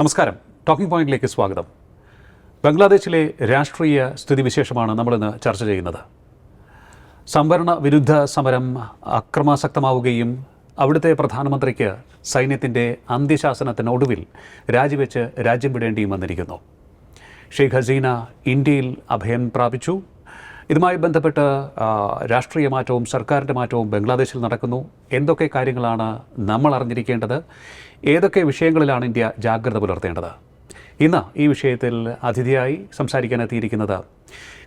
നമസ്കാരം. ടോക്കിംഗ് പോയിന്റിലേക്ക് സ്വാഗതം. ബംഗ്ലാദേശിലെ രാഷ്ട്രീയ സ്ഥിതിവിശേഷമാണ് നമ്മളിന്ന് ചർച്ച ചെയ്യുന്നത്. സംവരണ വിരുദ്ധ സമരം അക്രമാസക്തമാവുകയും അവിടുത്തെ പ്രധാനമന്ത്രിക്ക് സൈന്യത്തിന്റെ അന്ത്യശാസനത്തിനൊടുവിൽ രാജിവെച്ച് രാജ്യം വിടേണ്ടിയും വന്നിരിക്കുന്നു. ഷെയ്ഖ് ഹസീന ഇന്ത്യയിൽ അഭയം പ്രാപിച്ചു. ഇതുമായി ബന്ധപ്പെട്ട് രാഷ്ട്രീയ മാറ്റവും സർക്കാരിന്റെ മാറ്റവും ബംഗ്ലാദേശിൽ നടക്കുന്നു. എന്തൊക്കെ കാര്യങ്ങളാണ് നമ്മൾ അറിഞ്ഞിരിക്കേണ്ടത്? ഏതൊക്കെ വിഷയങ്ങളിലാണ് ഇന്ത്യ ജാഗ്രത പുലർത്തേണ്ടത്? ഇന്ന് ഈ വിഷയത്തിൽ അതിഥിയായി സംസാരിക്കാൻ എത്തിയിരിക്കുന്നത്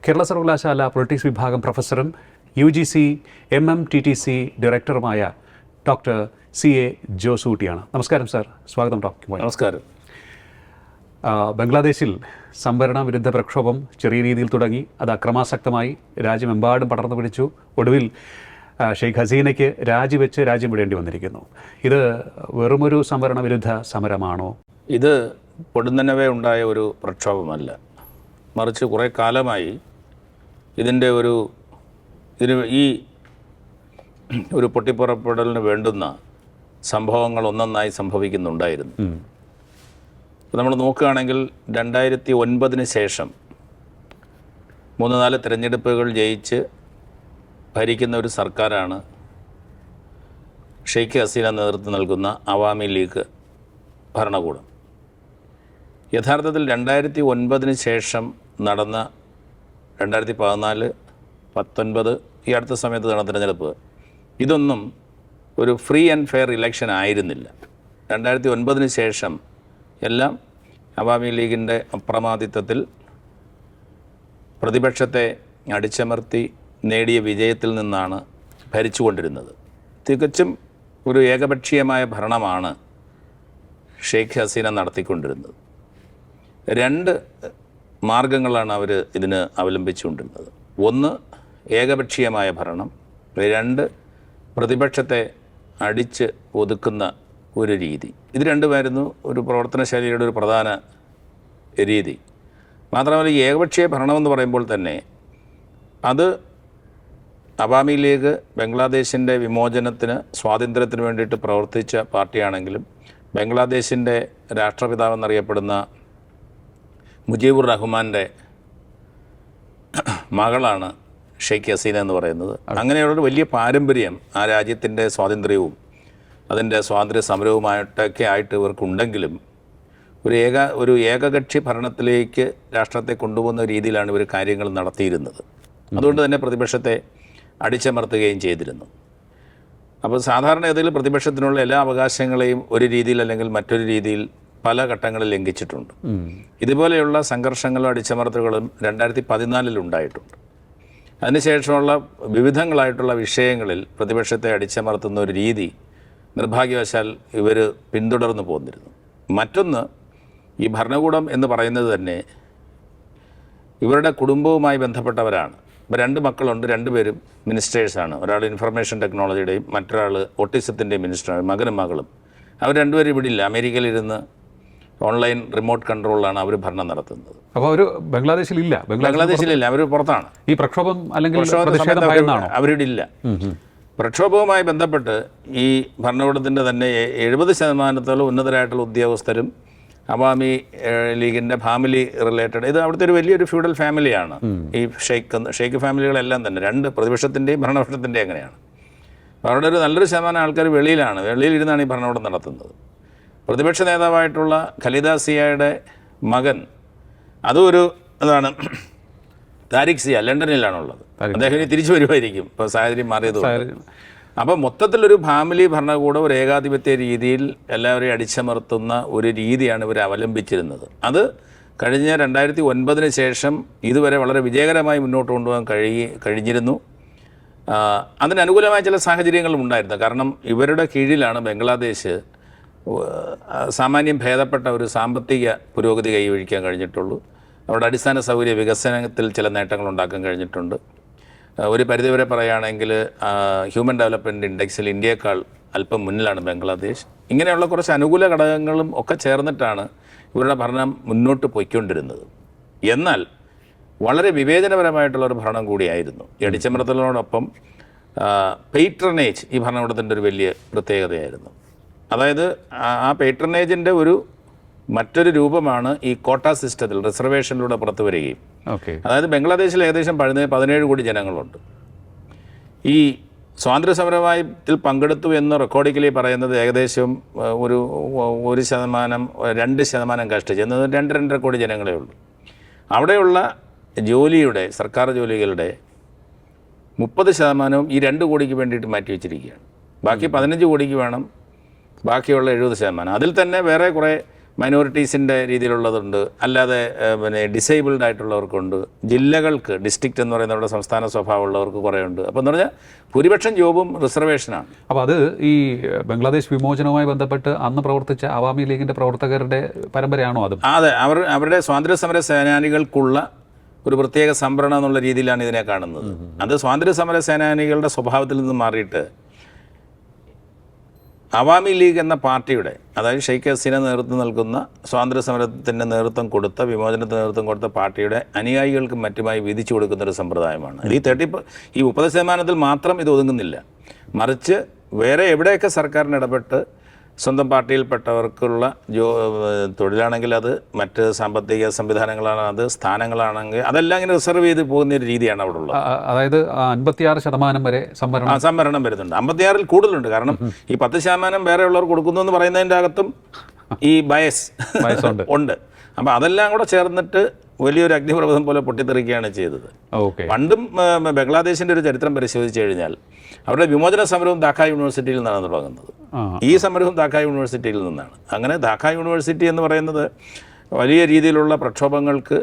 കേരള സർവകലാശാല പൊളിറ്റിക്സ് വിഭാഗം പ്രൊഫസറും U G C M M T T C ഡയറക്ടറുമായ ഡോക്ടർ സി എ ജോസൂട്ടിയാണ്. നമസ്കാരം സാർ. സ്വാഗതം ഡോക്ടർ. നമസ്കാരം. ബംഗ്ലാദേശിൽ സംവരണ വിരുദ്ധ പ്രക്ഷോഭം ചെറിയ രീതിയിൽ തുടങ്ങി. അത് അക്രമാസക്തമായി രാജ്യമെമ്പാടും പടർന്നു പിടിച്ചു. ഒടുവിൽ ഷെയ്ഖ് ഹസീനയ്ക്ക് രാജിവെച്ച് രാജ്യം വിടേണ്ടി വന്നിരിക്കുന്നു. ഇത് വെറുമൊരു സംവരണ വിരുദ്ധ സമരമാണോ? ഇത് പൊടുന്നനവേ ഉണ്ടായ ഒരു പ്രക്ഷോഭമല്ല. മറിച്ച് കുറേ കാലമായി ഇതിന്റെ ഒരു ഇതിന് ഈ ഒരു പൊട്ടിപ്പുറപ്പെടലിന് വേണ്ടുന്ന സംഭവങ്ങൾ ഒന്നൊന്നായി സംഭവിക്കുന്നുണ്ടായിരുന്നു. നമ്മൾ നോക്കുകയാണെങ്കിൽ രണ്ടായിരത്തി ഒൻപതിന് ശേഷം മൂന്ന് നാല് തിരഞ്ഞെടുപ്പുകൾ ജയിച്ച് ഭരിക്കുന്ന ഒരു സർക്കാരാണ് ഷെയ്ഖ് ഹസീന നേതൃത്വം നൽകുന്ന അവാമി ലീഗ് ഭരണകൂടം. യഥാർത്ഥത്തിൽ രണ്ടായിരത്തി ഒൻപതിന് ശേഷം നടന്ന രണ്ടായിരത്തി പതിനാല് പത്തൊൻപത് ഈ അടുത്ത സമയത്ത് നടന്ന തിരഞ്ഞെടുപ്പ് ഇതൊന്നും ഒരു ഫ്രീ ആൻഡ് ഫെയർ ഇലക്ഷൻ ആയിരുന്നില്ല. രണ്ടായിരത്തി ഒൻപതിന് ശേഷം എല്ലാം അവാമി ലീഗിന്റെ അപ്രമാദിത്വത്തിൽ പ്രതിപക്ഷത്തെ അടിച്ചമർത്തി നേടിയ വിജയത്തിൽ നിന്നാണ് ഭരിച്ചുകൊണ്ടിരുന്നത്. തികച്ചും ഒരു ഏകപക്ഷീയമായ ഭരണമാണ് ഷെയ്ഖ് ഹസീന നടത്തിക്കൊണ്ടിരുന്നത്. രണ്ട് മാർഗങ്ങളാണ് അവർ ഇതിന് അവലംബിച്ചുകൊണ്ടിരുന്നത്. ഒന്ന് ഏകപക്ഷീയമായ ഭരണം. രണ്ട് പ്രതിപക്ഷത്തെ അടിച്ച് ഒതുക്കുന്ന ഒരു രീതി. ഇത് രണ്ടുമായിരുന്നു ഒരു പ്രവർത്തന ശൈലിയുടെ ഒരു പ്രധാന രീതി. മാത്രമല്ല ഈ ഏകപക്ഷീയ ഭരണമെന്ന് പറയുമ്പോൾ തന്നെ അത് അവാമി ലീഗ് ബംഗ്ലാദേശിന്റെ വിമോചനത്തിന് സ്വാതന്ത്ര്യത്തിന് വേണ്ടിയിട്ട് പ്രവർത്തിച്ച പാർട്ടിയാണെങ്കിലും ബംഗ്ലാദേശിന്റെ രാഷ്ട്രപിതാവെന്നറിയപ്പെടുന്ന മുജീബുർ റഹ്മാന്റെ മകളാണ് ഷെയ്ഖ് ഹസീന എന്ന് പറയുന്നത്. അങ്ങനെയുള്ള വലിയ പാരമ്പര്യം ആ രാജ്യത്തിന്റെ സ്വാതന്ത്ര്യവും അതിന്റെ സ്വാതന്ത്ര്യ സമരവുമായിട്ടൊക്കെ ആയിട്ട് ഇവർക്കുണ്ടെങ്കിലും ഒരു ഏക ഒരു ഏകകക്ഷി ഭരണത്തിലേക്ക് രാഷ്ട്രത്തെ കൊണ്ടുപോകുന്ന രീതിയിലാണ് ഇവർ കാര്യങ്ങൾ നടത്തിയിരുന്നത്. അതുകൊണ്ട് തന്നെ പ്രതിപക്ഷത്തെ അടിച്ചമർത്തുകയും ചെയ്തിരുന്നു. അപ്പോൾ സാധാരണ ഏതെങ്കിലും പ്രതിപക്ഷത്തിനുള്ള എല്ലാ അവകാശങ്ങളെയും ഒരു രീതിയിൽ അല്ലെങ്കിൽ മറ്റൊരു രീതിയിൽ പല ഘട്ടങ്ങളിൽ ലംഘിച്ചിട്ടുണ്ട്. ഇതുപോലെയുള്ള സംഘർഷങ്ങളും അടിച്ചമർത്തലുകളും രണ്ടായിരത്തി പതിനാലിൽ ഉണ്ടായിട്ടുണ്ട് അതിനുശേഷമുള്ള വിവിധങ്ങളായിട്ടുള്ള വിഷയങ്ങളിൽ പ്രതിപക്ഷത്തെ അടിച്ചമർത്തുന്ന ഒരു രീതി നിർഭാഗ്യവശാൽ ഇവർ പിന്തുടർന്നു പോന്നിരുന്നു. മറ്റൊന്ന് ഈ ഭരണകൂടം എന്ന് പറയുന്നത് തന്നെ ഇവരുടെ കുടുംബവുമായി ബന്ധപ്പെട്ടവരാണ്. ഇപ്പോൾ രണ്ട് മക്കളുണ്ട് രണ്ടുപേരും മിനിസ്റ്റേഴ്സാണ് ഒരാൾ ഇൻഫർമേഷൻ ടെക്നോളജിയുടെയും മറ്റൊരാൾ ഓട്ടിസത്തിന്റെയും മിനിസ്റ്ററാണ് മകനും മകളും. അവർ രണ്ടുപേരും ഇവിടെ ഇല്ല. അമേരിക്കയിലിരുന്ന് ഓൺലൈൻ റിമോട്ട് കൺട്രോളിലാണ് അവർ ഭരണം നടത്തുന്നത്. അപ്പോൾ അവർ ബംഗ്ലാദേശിലില്ല. ബംഗ്ലാദേശ് ബംഗ്ലാദേശിലില്ല. അവർ പുറത്താണ്. ഈ പ്രക്ഷോഭം അല്ലെങ്കിൽ ഭയന്നാണോ? ഇല്ല പ്രക്ഷോഭവുമായി ബന്ധപ്പെട്ട് ഈ ഭരണകൂടത്തിന്റെ തന്നെ എഴുപത് ശതമാനത്തോളം ഉന്നതരായിട്ടുള്ള ഉദ്യോഗസ്ഥരും അവാമി ലീഗിന്റെ ഫാമിലി റിലേറ്റഡ് ഇത് അവിടുത്തെ ഒരു വലിയൊരു ഫ്യൂഡൽ ഫാമിലിയാണ്. ഈ ഷെയ്ഖ് ഷെയ്ഖ് ഫാമിലികളെല്ലാം തന്നെ രണ്ട് പ്രതിപക്ഷത്തിന്റെയും ഭരണപക്ഷത്തിന്റെയും അങ്ങനെയാണ്. അവിടെ ഒരു നല്ലൊരു ശതമാനം ആൾക്കാർ വെളിയിലാണ് വെളിയിലിരുന്നാണ് ഈ ഭരണകൂടം നടത്തുന്നത്. പ്രതിപക്ഷ നേതാവായിട്ടുള്ള ഖലിദാസിയയുടെ മകൻ അതും ഒരു ഇതാണ് താരിഖ് സിയ ലണ്ടനിലാണുള്ളത്. അദ്ദേഹം ഇനി തിരിച്ചു വരുമായിരിക്കും. ഇപ്പോൾ സാഹചര്യം മാറിയത് അപ്പം മൊത്തത്തിലൊരു ഫാമിലി ഭരണകൂടം ഒരു ഏകാധിപത്യ രീതിയിൽ എല്ലാവരെയും അടിച്ചമർത്തുന്ന ഒരു രീതിയാണ് ഇവർ അവലംബിച്ചിരുന്നത്. അത് കഴിഞ്ഞ രണ്ടായിരത്തി ഒൻപതിന് ശേഷം ഇതുവരെ വളരെ വിജയകരമായി മുന്നോട്ട് കൊണ്ടുപോകാൻ കഴിയ കഴിഞ്ഞിരുന്നു. അതിനനുകൂലമായ ചില സാഹചര്യങ്ങളും ഉണ്ടായിരുന്നു. കാരണം ഇവരുടെ കീഴിലാണ് ബംഗ്ലാദേശ് സാമാന്യം ഭേദപ്പെട്ട ഒരു സാമ്പത്തിക പുരോഗതി കൈവഴിക്കാൻ കഴിഞ്ഞിട്ടുള്ളൂ. അവിടെ അടിസ്ഥാന സൗകര്യ വികസനത്തിൽ ചില നേട്ടങ്ങൾ ഉണ്ടാക്കാൻ കഴിഞ്ഞിട്ടുണ്ട്. ഒരു പരിധിവരെ പറയുകയാണെങ്കിൽ ഹ്യൂമൻ ഡെവലപ്മെന്റ് ഇൻഡെക്സിൽ ഇന്ത്യയേക്കാൾ അല്പം മുന്നിലാണ് ബംഗ്ലാദേശ്. ഇങ്ങനെയുള്ള കുറച്ച് അനുകൂല ഘടകങ്ങളും ഒക്കെ ചേർന്നിട്ടാണ് ഇവരുടെ ഭരണം മുന്നോട്ട് പോയിക്കൊണ്ടിരുന്നത്. എന്നാൽ വളരെ വിവേചനപരമായിട്ടുള്ള ഒരു ഭരണം കൂടിയായിരുന്നു. ഈ അടിച്ചമർത്തലിനോടൊപ്പം പെയ്ട്രണേജ് ഈ ഭരണകൂടത്തിന്റെ ഒരു വലിയ പ്രത്യേകതയായിരുന്നു. അതായത് ആ- പെയ്ട്രനേജിന്റെ ഒരു മറ്റൊരു രൂപമാണ് ഈ കോട്ട സിസ്റ്റത്തിൽ റിസർവേഷനിലൂടെ പുറത്തു വരികയും. ഓക്കെ അതായത് ബംഗ്ലാദേശിൽ ഏകദേശം പതിനേഴ് പതിനേഴ് കോടി ജനങ്ങളുണ്ട്. ഈ സ്വാതന്ത്ര്യ പങ്കെടുത്തു എന്ന് റെക്കോർഡിക്കലി പറയുന്നത് ഏകദേശം ഒരു ഒരു ശതമാനം രണ്ട് ശതമാനം കഷ്ടിച്ച്. എന്നത് രണ്ട് രണ്ടര കോടി ജനങ്ങളേ ഉള്ളൂ. അവിടെയുള്ള ജോലിയുടെ സർക്കാർ ജോലികളുടെ മുപ്പത് ശതമാനവും ഈ രണ്ട് കോടിക്ക് വേണ്ടിയിട്ട് മാറ്റി വെച്ചിരിക്കുകയാണ്. ബാക്കി പതിനഞ്ച് കോടിക്ക് വേണം ബാക്കിയുള്ള എഴുപത് ശതമാനം. അതിൽ തന്നെ വേറെ കുറേ മൈനോറിറ്റീസിന്റെ രീതിയിലുള്ളതുണ്ട്. അല്ലാതെ പിന്നെ ഡിസേബിൾഡ് ആയിട്ടുള്ളവർക്കുണ്ട്. ജില്ലകൾക്ക് ഡിസ്ട്രിക്റ്റ് എന്ന് പറയുന്ന നമ്മുടെ സംസ്ഥാന സ്വഭാവമുള്ളവർക്ക് കുറേ ഉണ്ട് അപ്പോൾ എന്ന് പറഞ്ഞാൽ ഭൂരിപക്ഷം ജോബും റിസർവേഷനാണ് അപ്പോൾ അത് ഈ ബംഗ്ലാദേശ് വിമോചനവുമായി ബന്ധപ്പെട്ട് അന്ന് പ്രവർത്തിച്ച അവാമി ലീഗിന്റെ പ്രവർത്തകരുടെ പരമ്പരയാണോ അത്? അതെ. അവർ അവരുടെ സ്വാതന്ത്ര്യ സമര സേനാനികൾക്കുള്ള ഒരു പ്രത്യേക സംഭരണം എന്നുള്ള രീതിയിലാണ് ഇതിനെ കാണുന്നത്. അത് സ്വാതന്ത്ര്യ സമര സേനാനികളുടെ സ്വഭാവത്തിൽ നിന്ന് മാറിയിട്ട് അവാമി ലീഗ് എന്ന പാർട്ടിയുടെ അതായത് ഷെയ്ഖ് ഹസീന നേതൃത്വം നൽകുന്ന സ്വാതന്ത്ര്യ സമരത്തിന്റെ നേതൃത്വം കൊടുത്ത വിമോചനത്തിന് നേതൃത്വം കൊടുത്ത പാർട്ടിയുടെ അനുയായികൾക്ക് മറ്റുമായി വിധിച്ചു കൊടുക്കുന്ന ഒരു സമ്പ്രദായമാണ്. ഈ തേർട്ടി ഈ മുപ്പത് ശതമാനത്തിൽ മാത്രം ഇത് ഒതുങ്ങുന്നില്ല. മറിച്ച് വേറെ എവിടെയൊക്കെ സർക്കാരിന് ഇടപെട്ട് സ്വന്തം പാർട്ടിയിൽപ്പെട്ടവർക്കുള്ള ജോ തൊഴിലാണെങ്കിൽ അത് മറ്റ് സാമ്പത്തിക സംവിധാനങ്ങളാണ് അത് സ്ഥാനങ്ങളാണെങ്കിൽ അതെല്ലാം ഇങ്ങനെ റിസർവ് ചെയ്ത് പോകുന്ന ഒരു രീതിയാണ് അവിടെ ഉള്ളത്. അതായത് അൻപത്തിയാറ് ശതമാനം വരെ സംവരണം. സംവരണം വരുന്നുണ്ട്. അമ്പത്തിയാറിൽ കൂടുതലുണ്ട്. കാരണം ഈ പത്ത് ശതമാനം വേറെ ഉള്ളവർ കൊടുക്കുന്നു എന്ന് പറയുന്നതിന്റെ അകത്തും ഈ ബയസ് ഉണ്ട്. അപ്പം അതെല്ലാം കൂടെ ചേർന്നിട്ട് വലിയൊരു അഗ്നിപർവതം പോലെ പൊട്ടിത്തെറിക്കുകയാണ് ചെയ്തത്. ഓക്കെ. പണ്ടും ബംഗ്ലാദേശിന്റെ ഒരു ചരിത്രം പരിശോധിച്ച് കഴിഞ്ഞാൽ അവരുടെ വിമോചന സമരവും ധാക്ക യൂണിവേഴ്സിറ്റിയിൽ നിന്നാണ് തുടങ്ങുന്നത്. ഈ സമരവും ധാക്ക യൂണിവേഴ്സിറ്റിയിൽ നിന്നാണ്. അങ്ങനെ ധാക്ക യൂണിവേഴ്സിറ്റി എന്ന് പറയുന്നത് വലിയ രീതിയിലുള്ള പ്രക്ഷോഭങ്ങൾക്ക്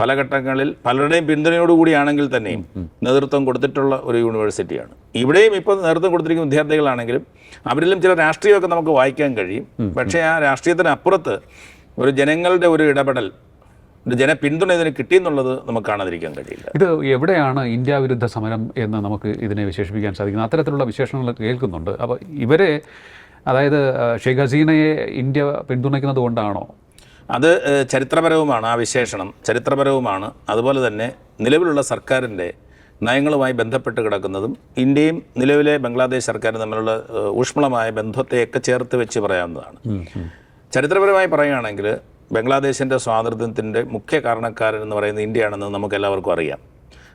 പല ഘട്ടങ്ങളിൽ പലരുടെയും പിന്തുണയോടുകൂടിയാണെങ്കിൽ തന്നെയും നേതൃത്വം കൊടുത്തിട്ടുള്ള ഒരു യൂണിവേഴ്സിറ്റിയാണ്. ഇവിടെയും ഇപ്പോൾ നേതൃത്വം കൊടുത്തിരിക്കുന്ന വിദ്യാർത്ഥികളാണെങ്കിലും അവരിലും ചില രാഷ്ട്രീയമൊക്കെ നമുക്ക് വായിക്കാൻ കഴിയും. പക്ഷേ ആ രാഷ്ട്രീയത്തിനപ്പുറത്ത് ഒരു ജനങ്ങളുടെ ഒരു ഇടപെടൽ ഒരു ജനപിന്തുണ ഇതിന് കിട്ടിയെന്നുള്ളത് നമുക്ക് കാണാതിരിക്കാൻ കഴിയില്ല. ഇത് എവിടെയാണ് ഇന്ത്യ വിരുദ്ധ സമരം എന്ന് നമുക്ക് ഇതിനെ വിശേഷിപ്പിക്കാൻ സാധിക്കുന്നത്? അത്തരത്തിലുള്ള വിശേഷണങ്ങൾ കേൾക്കുന്നുണ്ട്. അപ്പോൾ ഇവരെ അതായത് ഷെയ്ഖ് ഹസീനയെ ഇന്ത്യ പിന്തുണയ്ക്കുന്നത് കൊണ്ടാണോ? അത് ചരിത്രപരവുമാണ് ആ വിശേഷണം. ചരിത്രപരവുമാണ്. അതുപോലെ തന്നെ നിലവിലുള്ള സർക്കാരിന്റെ നയങ്ങളുമായി ബന്ധപ്പെട്ട് കിടക്കുന്നതും ഇന്ത്യയും നിലവിലെ ബംഗ്ലാദേശ് സർക്കാരും തമ്മിലുള്ള ഊഷ്മളമായ ബന്ധത്തെയൊക്കെ ചേർത്ത് വെച്ച് പറയാവുന്നതാണ്. ചരിത്രപരമായി പറയുകയാണെങ്കിൽ ബംഗ്ലാദേശിന്റെ സ്വാതന്ത്ര്യത്തിന്റെ മുഖ്യ കാരണക്കാരൻ എന്ന് പറയുന്നത് ഇന്ത്യയാണെന്ന് നമുക്ക് എല്ലാവർക്കും അറിയാം.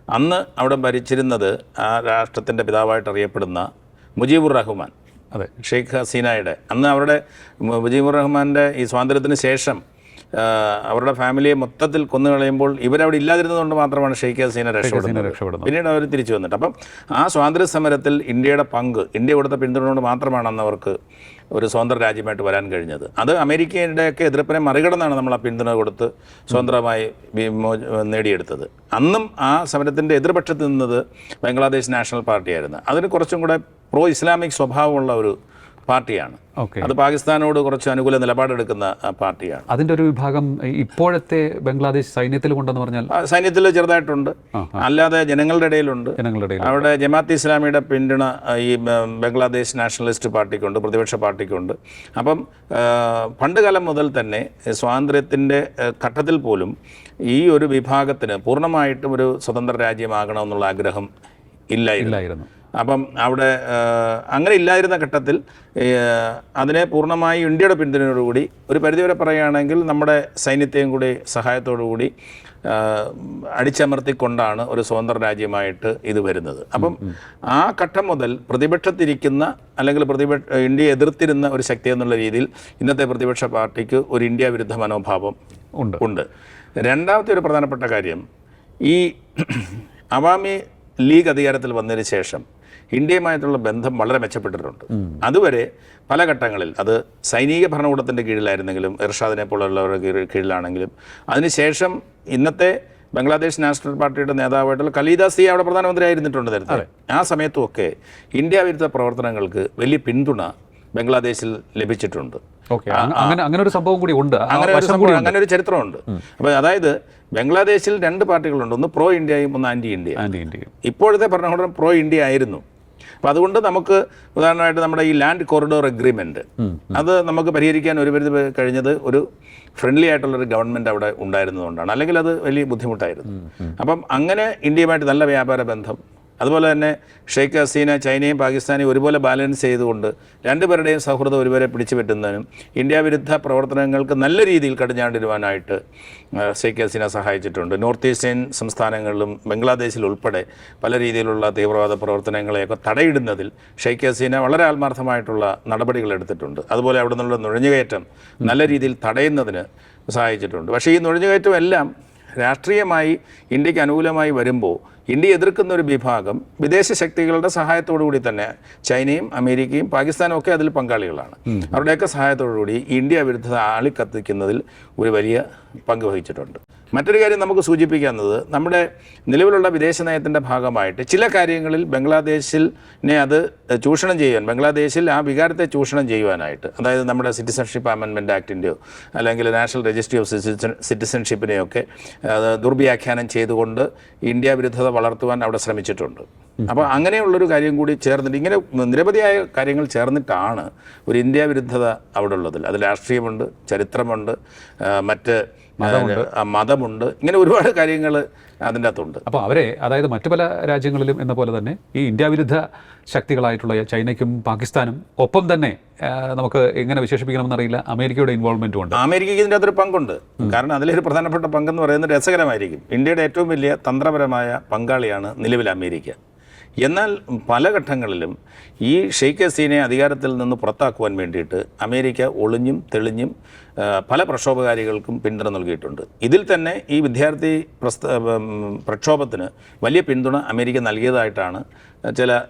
അന്ന് അവിടെ ഭരിച്ചിരുന്നത് ആ രാഷ്ട്രത്തിന്റെ പിതാവായിട്ട് അറിയപ്പെടുന്ന മുജീബുർ റഹ്മാൻ അതെ. ഷെയ്ഖ് ഹസീനയുടെ. അന്ന് അവരുടെ മുജീബുർ റഹ്മാന്റെ ഈ സ്വാതന്ത്ര്യത്തിന് ശേഷം അവരുടെ ഫാമിലിയെ മൊത്തത്തിൽ കൊന്നു കൊന്നുകളയുമ്പോൾ ഇവരവിടെ ഇല്ലാതിരുന്നതുകൊണ്ട് മാത്രമാണ് ഷെയ്ഖ് ഹസീന രക്ഷപ്പെടുന്നത്. പിന്നീട് അവർ തിരിച്ചു വന്നിട്ട്. അപ്പം ആ സ്വാതന്ത്ര്യ സമരത്തിൽ ഇന്ത്യയുടെ പങ്ക് ഇന്ത്യ കൊടുത്ത പിന്തുണ കൊണ്ട് മാത്രമാണ് അന്ന് അവർക്ക് ഒരു സ്വതന്ത്ര രാജ്യമായിട്ട് വരാൻ കഴിഞ്ഞത്. അത് അമേരിക്കയുടെയൊക്കെ എതിർപ്പിനെ മറികടന്നാണ് നമ്മൾ ആ പിന്തുണ കൊടുത്ത് സ്വതന്ത്രമായി നേടിയെടുത്തത്. അന്നും ആ സമരത്തിന്റെ എതിർപക്ഷത്ത് നിന്നത് ബംഗ്ലാദേശ് നാഷണൽ പാർട്ടിയായിരുന്നു. അതിന് കുറച്ചും കൂടെ പ്രോ ഇസ്ലാമിക് സ്വഭാവമുള്ള ഒരു പാർട്ടിയാണ്. അത് പാകിസ്ഥാനോട് കുറച്ച് അനുകൂല നിലപാടെടുക്കുന്ന പാർട്ടിയാണ്. അതിന്റെ ഒരു വിഭാഗം ഇപ്പോഴത്തെ ബംഗ്ലാദേശ് സൈന്യത്തിൽ കൊണ്ടെന്ന് പറഞ്ഞാൽ? സൈന്യത്തിൽ ചെറുതായിട്ടുണ്ട്. അല്ലാതെ ജനങ്ങളുടെ ഇടയിലുണ്ട്. ജനങ്ങളുടെ ഇടയിൽ അവിടെ ജമാഅത്ത് ഇസ്ലാമിയുടെ പിന്തുണ ഈ ബംഗ്ലാദേശ് നാഷണലിസ്റ്റ് പാർട്ടിക്കുണ്ട് പ്രതിപക്ഷ പാർട്ടിക്കുണ്ട്. അപ്പം പണ്ട് കാലം മുതൽ തന്നെ സ്വാതന്ത്ര്യത്തിന്റെ ഘട്ടത്തിൽ പോലും ഈ ഒരു വിഭാഗത്തിന് പൂർണമായിട്ടും ഒരു സ്വതന്ത്ര രാജ്യമാകണമെന്നുള്ള ആഗ്രഹം ഇല്ലായിരുന്നു. അപ്പം അവിടെ അങ്ങനെ ഇല്ലായിരുന്ന ഘട്ടത്തിൽ അതിനെ പൂർണമായി ഇന്ത്യയുടെ പിന്തുണയോടുകൂടി ഒരു പരിധിവരെ പറയുകയാണെങ്കിൽ നമ്മുടെ സൈന്യത്തെയും കൂടി സഹായത്തോടു കൂടി അടിച്ചമർത്തിക്കൊണ്ടാണ് ഒരു സ്വതന്ത്ര രാജ്യമായിട്ട് ഇത് വരുന്നത്. അപ്പം ആ ഘട്ടം മുതൽ പ്രതിപക്ഷത്തിരിക്കുന്ന അല്ലെങ്കിൽ പ്രതിപക്ഷ ഇന്ത്യയെ എതിർത്തിരുന്ന ഒരു ശക്തി എന്നുള്ള രീതിയിൽ ഇന്നത്തെ പ്രതിപക്ഷ പാർട്ടിക്ക് ഒരു ഇന്ത്യ വിരുദ്ധ മനോഭാവം ഉണ്ട്. ഉണ്ട്. രണ്ടാമത്തെ ഒരു പ്രധാനപ്പെട്ട കാര്യം ഈ അവാമി ലീഗ് അധികാരത്തിൽ വന്നതിന് ശേഷം ഇന്ത്യയുമായിട്ടുള്ള ബന്ധം വളരെ മെച്ചപ്പെട്ടിട്ടുണ്ട്. അതുവരെ പല ഘട്ടങ്ങളിൽ അത് സൈനിക ഭരണകൂടത്തിന്റെ കീഴിലായിരുന്നെങ്കിലും ഇർഷാദിനെ പോലുള്ളവരുടെ കീഴ് കീഴിലാണെങ്കിലും അതിനുശേഷം ഇന്നത്തെ ബംഗ്ലാദേശ് നാഷണൽ പാർട്ടിയുടെ നേതാവായിട്ടുള്ള ഖലീദാസി അവിടെ പ്രധാനമന്ത്രി ആയിരുന്നിട്ടുണ്ട് നേരത്തെ ആ സമയത്തുമൊക്കെ ഇന്ത്യ വിരുദ്ധ പ്രവർത്തനങ്ങൾക്ക് വലിയ പിന്തുണ ബംഗ്ലാദേശിൽ ലഭിച്ചിട്ടുണ്ട്. ഓക്കെ. അങ്ങനെ അങ്ങനെ ഒരു സംഭവം കൂടി ഉണ്ട്. അങ്ങനെ ഒരു അങ്ങനെ ഒരു ചരിത്രമുണ്ട്. അപ്പോൾ അതായത് ബംഗ്ലാദേശിൽ രണ്ട് പാർട്ടികളുണ്ട്. ഒന്ന് പ്രോ ഇന്ത്യയും ഒന്ന് ആന്റി ഇന്ത്യ. ഇന്ത്യയും. ഇപ്പോഴത്തെ ഭരണകൂടം പ്രോ ഇന്ത്യ ആയിരുന്നു. അപ്പോൾ അതുകൊണ്ട് നമുക്ക് ഉദാഹരണമായിട്ട് നമ്മുടെ ഈ ലാൻഡ് കോറിഡോർ അഗ്രിമെന്റ് അത് നമുക്ക് പരിഹരിക്കാൻ ഒരു പരിധി കഴിഞ്ഞത് ഒരു ഫ്രണ്ട്ലി ആയിട്ടുള്ള ഒരു ഗവൺമെന്റ് അവിടെ ഉണ്ടായിരുന്നതുകൊണ്ടാണ്. അല്ലെങ്കിൽ അത് വലിയ ബുദ്ധിമുട്ടായിരുന്നു. അപ്പം അങ്ങനെ ഇന്ത്യയുമായിട്ട് നല്ല വ്യാപാര ബന്ധം അതുപോലെ തന്നെ ഷെയ്ഖ് ഹസീന ചൈനയും പാകിസ്ഥാനെയും ഒരുപോലെ ബാലൻസ് ചെയ്തുകൊണ്ട് രണ്ടുപേരുടെയും സൗഹൃദം ഒരുപോലെ പിടിച്ചു പറ്റുന്നതിനും ഇന്ത്യ വിരുദ്ധ പ്രവർത്തനങ്ങൾക്ക് നല്ല രീതിയിൽ കടിഞ്ഞാണ്ടിരുവാനായിട്ട് ഷെയ്ഖ് ഹസീന സഹായിച്ചിട്ടുണ്ട്. നോർത്ത് ഈസ്റ്റേൺ സംസ്ഥാനങ്ങളിലും ബംഗ്ലാദേശിൽ ഉൾപ്പെടെ പല രീതിയിലുള്ള തീവ്രവാദ പ്രവർത്തനങ്ങളെയൊക്കെ തടയിടുന്നതിൽ ഷെയ്ഖ് ഹസീന വളരെ ആത്മാർത്ഥമായിട്ടുള്ള നടപടികൾ എടുത്തിട്ടുണ്ട്. അതുപോലെ അവിടെ നിന്നുള്ള നുഴഞ്ഞുകയറ്റം നല്ല രീതിയിൽ തടയുന്നതിന് സഹായിച്ചിട്ടുണ്ട്. പക്ഷേ ഈ നുഴഞ്ഞുകയറ്റം എല്ലാം രാഷ്ട്രീയമായി ഇന്ത്യയ്ക്ക് അനുകൂലമായി വരുമ്പോൾ ഇന്ത്യ എതിർക്കുന്ന ഒരു വിഭാഗം വിദേശ ശക്തികളുടെ സഹായത്തോടു കൂടി തന്നെ ചൈനയും അമേരിക്കയും പാകിസ്ഥാനും ഒക്കെ അതിൽ പങ്കാളികളാണ്. അവരുടെയൊക്കെ സഹായത്തോടു കൂടി ഇന്ത്യ വിരുദ്ധത ആളിക്കത്തിക്കുന്നതിൽ ഒരു വലിയ പങ്ക് വഹിച്ചിട്ടുണ്ട്. മറ്റൊരു കാര്യം നമുക്ക് സൂചിപ്പിക്കാവുന്നത് നമ്മുടെ നിലവിലുള്ള വിദേശ നയത്തിന്റെ ഭാഗമായിട്ട് ചില കാര്യങ്ങളിൽ ബംഗ്ലാദേശിനെ അത് ചൂഷണം ചെയ്യാൻ ബംഗ്ലാദേശിൽ ആ വികാരത്തെ ചൂഷണം ചെയ്യുവാനായിട്ട് അതായത് നമ്മുടെ സിറ്റിസൺഷിപ്പ് അമെൻമെന്റ് ആക്ടിന്റെയോ അല്ലെങ്കിൽ നാഷണൽ രജിസ്ട്രി ഓഫ് സിറ്റിസൺ സിറ്റിസൺഷിപ്പിനെയൊക്കെ ദുർവ്യാഖ്യാനം ചെയ്തുകൊണ്ട് ഇന്ത്യ വിരുദ്ധത വളർത്തുവാൻ അവിടെ ശ്രമിച്ചിട്ടുണ്ട്. അപ്പോൾ അങ്ങനെയുള്ളൊരു കാര്യം കൂടി ചേർന്നിട്ട് ഇങ്ങനെ നിരവധിയായ കാര്യങ്ങൾ ചേർന്നിട്ടാണ് ഒരു ഇന്ത്യ വിരുദ്ധത അവിടെ ഉള്ളതിൽ അത് രാഷ്ട്രീയമുണ്ട് ചരിത്രമുണ്ട് മറ്റ് മതമുണ്ട്. ഇങ്ങനെ ഒരുപാട് കാര്യങ്ങൾ അതിന്റെ അകത്തുണ്ട് അപ്പോൾ അവരെ അതായത് മറ്റു പല രാജ്യങ്ങളിലും എന്ന പോലെ തന്നെ ഈ ഇന്ത്യ വിരുദ്ധ ശക്തികളായിട്ടുള്ള ചൈനയ്ക്കും പാകിസ്ഥാനും ഒപ്പം തന്നെ നമുക്ക് എങ്ങനെ വിശേഷിപ്പിക്കണമെന്നറിയില്ല അമേരിക്കയുടെ ഇൻവോൾവ്മെന്റും ഉണ്ട്. അമേരിക്കയ്ക്ക് ഇതിന്റെ അകത്തൊരു പങ്കുണ്ട്. കാരണം അതിലൊരു പ്രധാനപ്പെട്ട പങ്കെന്ന് പറയുന്നത് രസകരമായിരിക്കും. ഇന്ത്യയുടെ ഏറ്റവും വലിയ തന്ത്രപരമായ പങ്കാളിയാണ് നിലവിൽ അമേരിക്ക. എന്നാൽ പല ഘട്ടങ്ങളിലും ഈ ഷെയ്ഖ് ഹസീനെ അധികാരത്തിൽ നിന്ന് പുറത്താക്കുവാൻ വേണ്ടിയിട്ട് അമേരിക്ക ഒളിഞ്ഞും തെളിഞ്ഞും പല പ്രക്ഷോഭകാരികൾക്കും പിന്തുണ നൽകിയിട്ടുണ്ട്. ഇതിൽ തന്നെ ഈ വിദ്യാർത്ഥി പ്രസ്ത പ്രക്ഷോഭത്തിന് വലിയ പിന്തുണ അമേരിക്ക നൽകിയതായിട്ടാണ് ചില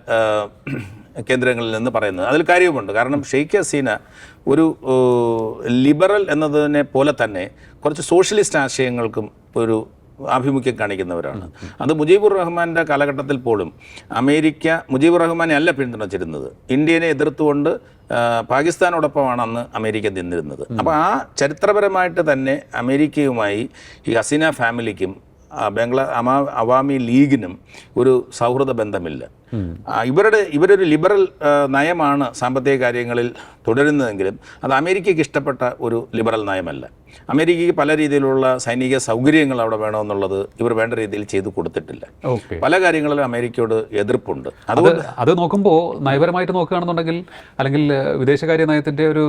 കേന്ദ്രങ്ങളിൽ നിന്ന് പറയുന്നത്. അതിൽ കാര്യവുമുണ്ട്. കാരണം ഷെയ്ഖ് ഹസീന ഒരു ലിബറൽ എന്നതിനെ പോലെ തന്നെ കുറച്ച് സോഷ്യലിസ്റ്റ് ആശയങ്ങൾക്കും ഒരു ആഭിമുഖ്യം കാണിക്കുന്നവരാണ്. അത് മുജീബുർ റഹ്മാന്റെ കാലഘട്ടത്തിൽ പോലും അമേരിക്ക മുജീബുർ റഹ്മാനെ അല്ല പിന്തുണച്ചിരുന്നത്. ഇന്ത്യനെ എതിർത്തുകൊണ്ട് പാകിസ്ഥാനോടൊപ്പമാണ് അന്ന് അമേരിക്ക നിന്നിരുന്നത്. അപ്പോൾ ആ ചരിത്രപരമായിട്ട് തന്നെ അമേരിക്കയുമായി ഈ ഹസീന ഫാമിലിക്കും ബംഗ്ലാ അമാ അവാമി ലീഗിനും ഒരു സൗഹൃദ ബന്ധമില്ല. ഇവരുടെ ഇവരൊരു ലിബറൽ നയമാണ് സാമ്പത്തിക കാര്യങ്ങളിൽ തുടരുന്നതെങ്കിലും അത് അമേരിക്കയ്ക്ക് ഇഷ്ടപ്പെട്ട ഒരു ലിബറൽ നയമല്ല. അമേരിക്കയ്ക്ക് പല രീതിയിലുള്ള സൈനിക സൗകര്യങ്ങൾ അവിടെ വേണമെന്നുള്ളത് ഇവർ വേണ്ട രീതിയിൽ ചെയ്തു കൊടുത്തിട്ടില്ല. പല കാര്യങ്ങളിലും അമേരിക്കയോട് എതിർപ്പുണ്ട്. അത് അത് നോക്കുമ്പോൾ നയപരമായിട്ട് നോക്കുകയാണെന്നുണ്ടെങ്കിൽ അല്ലെങ്കിൽ വിദേശകാര്യ നയത്തിന്റെ ഒരു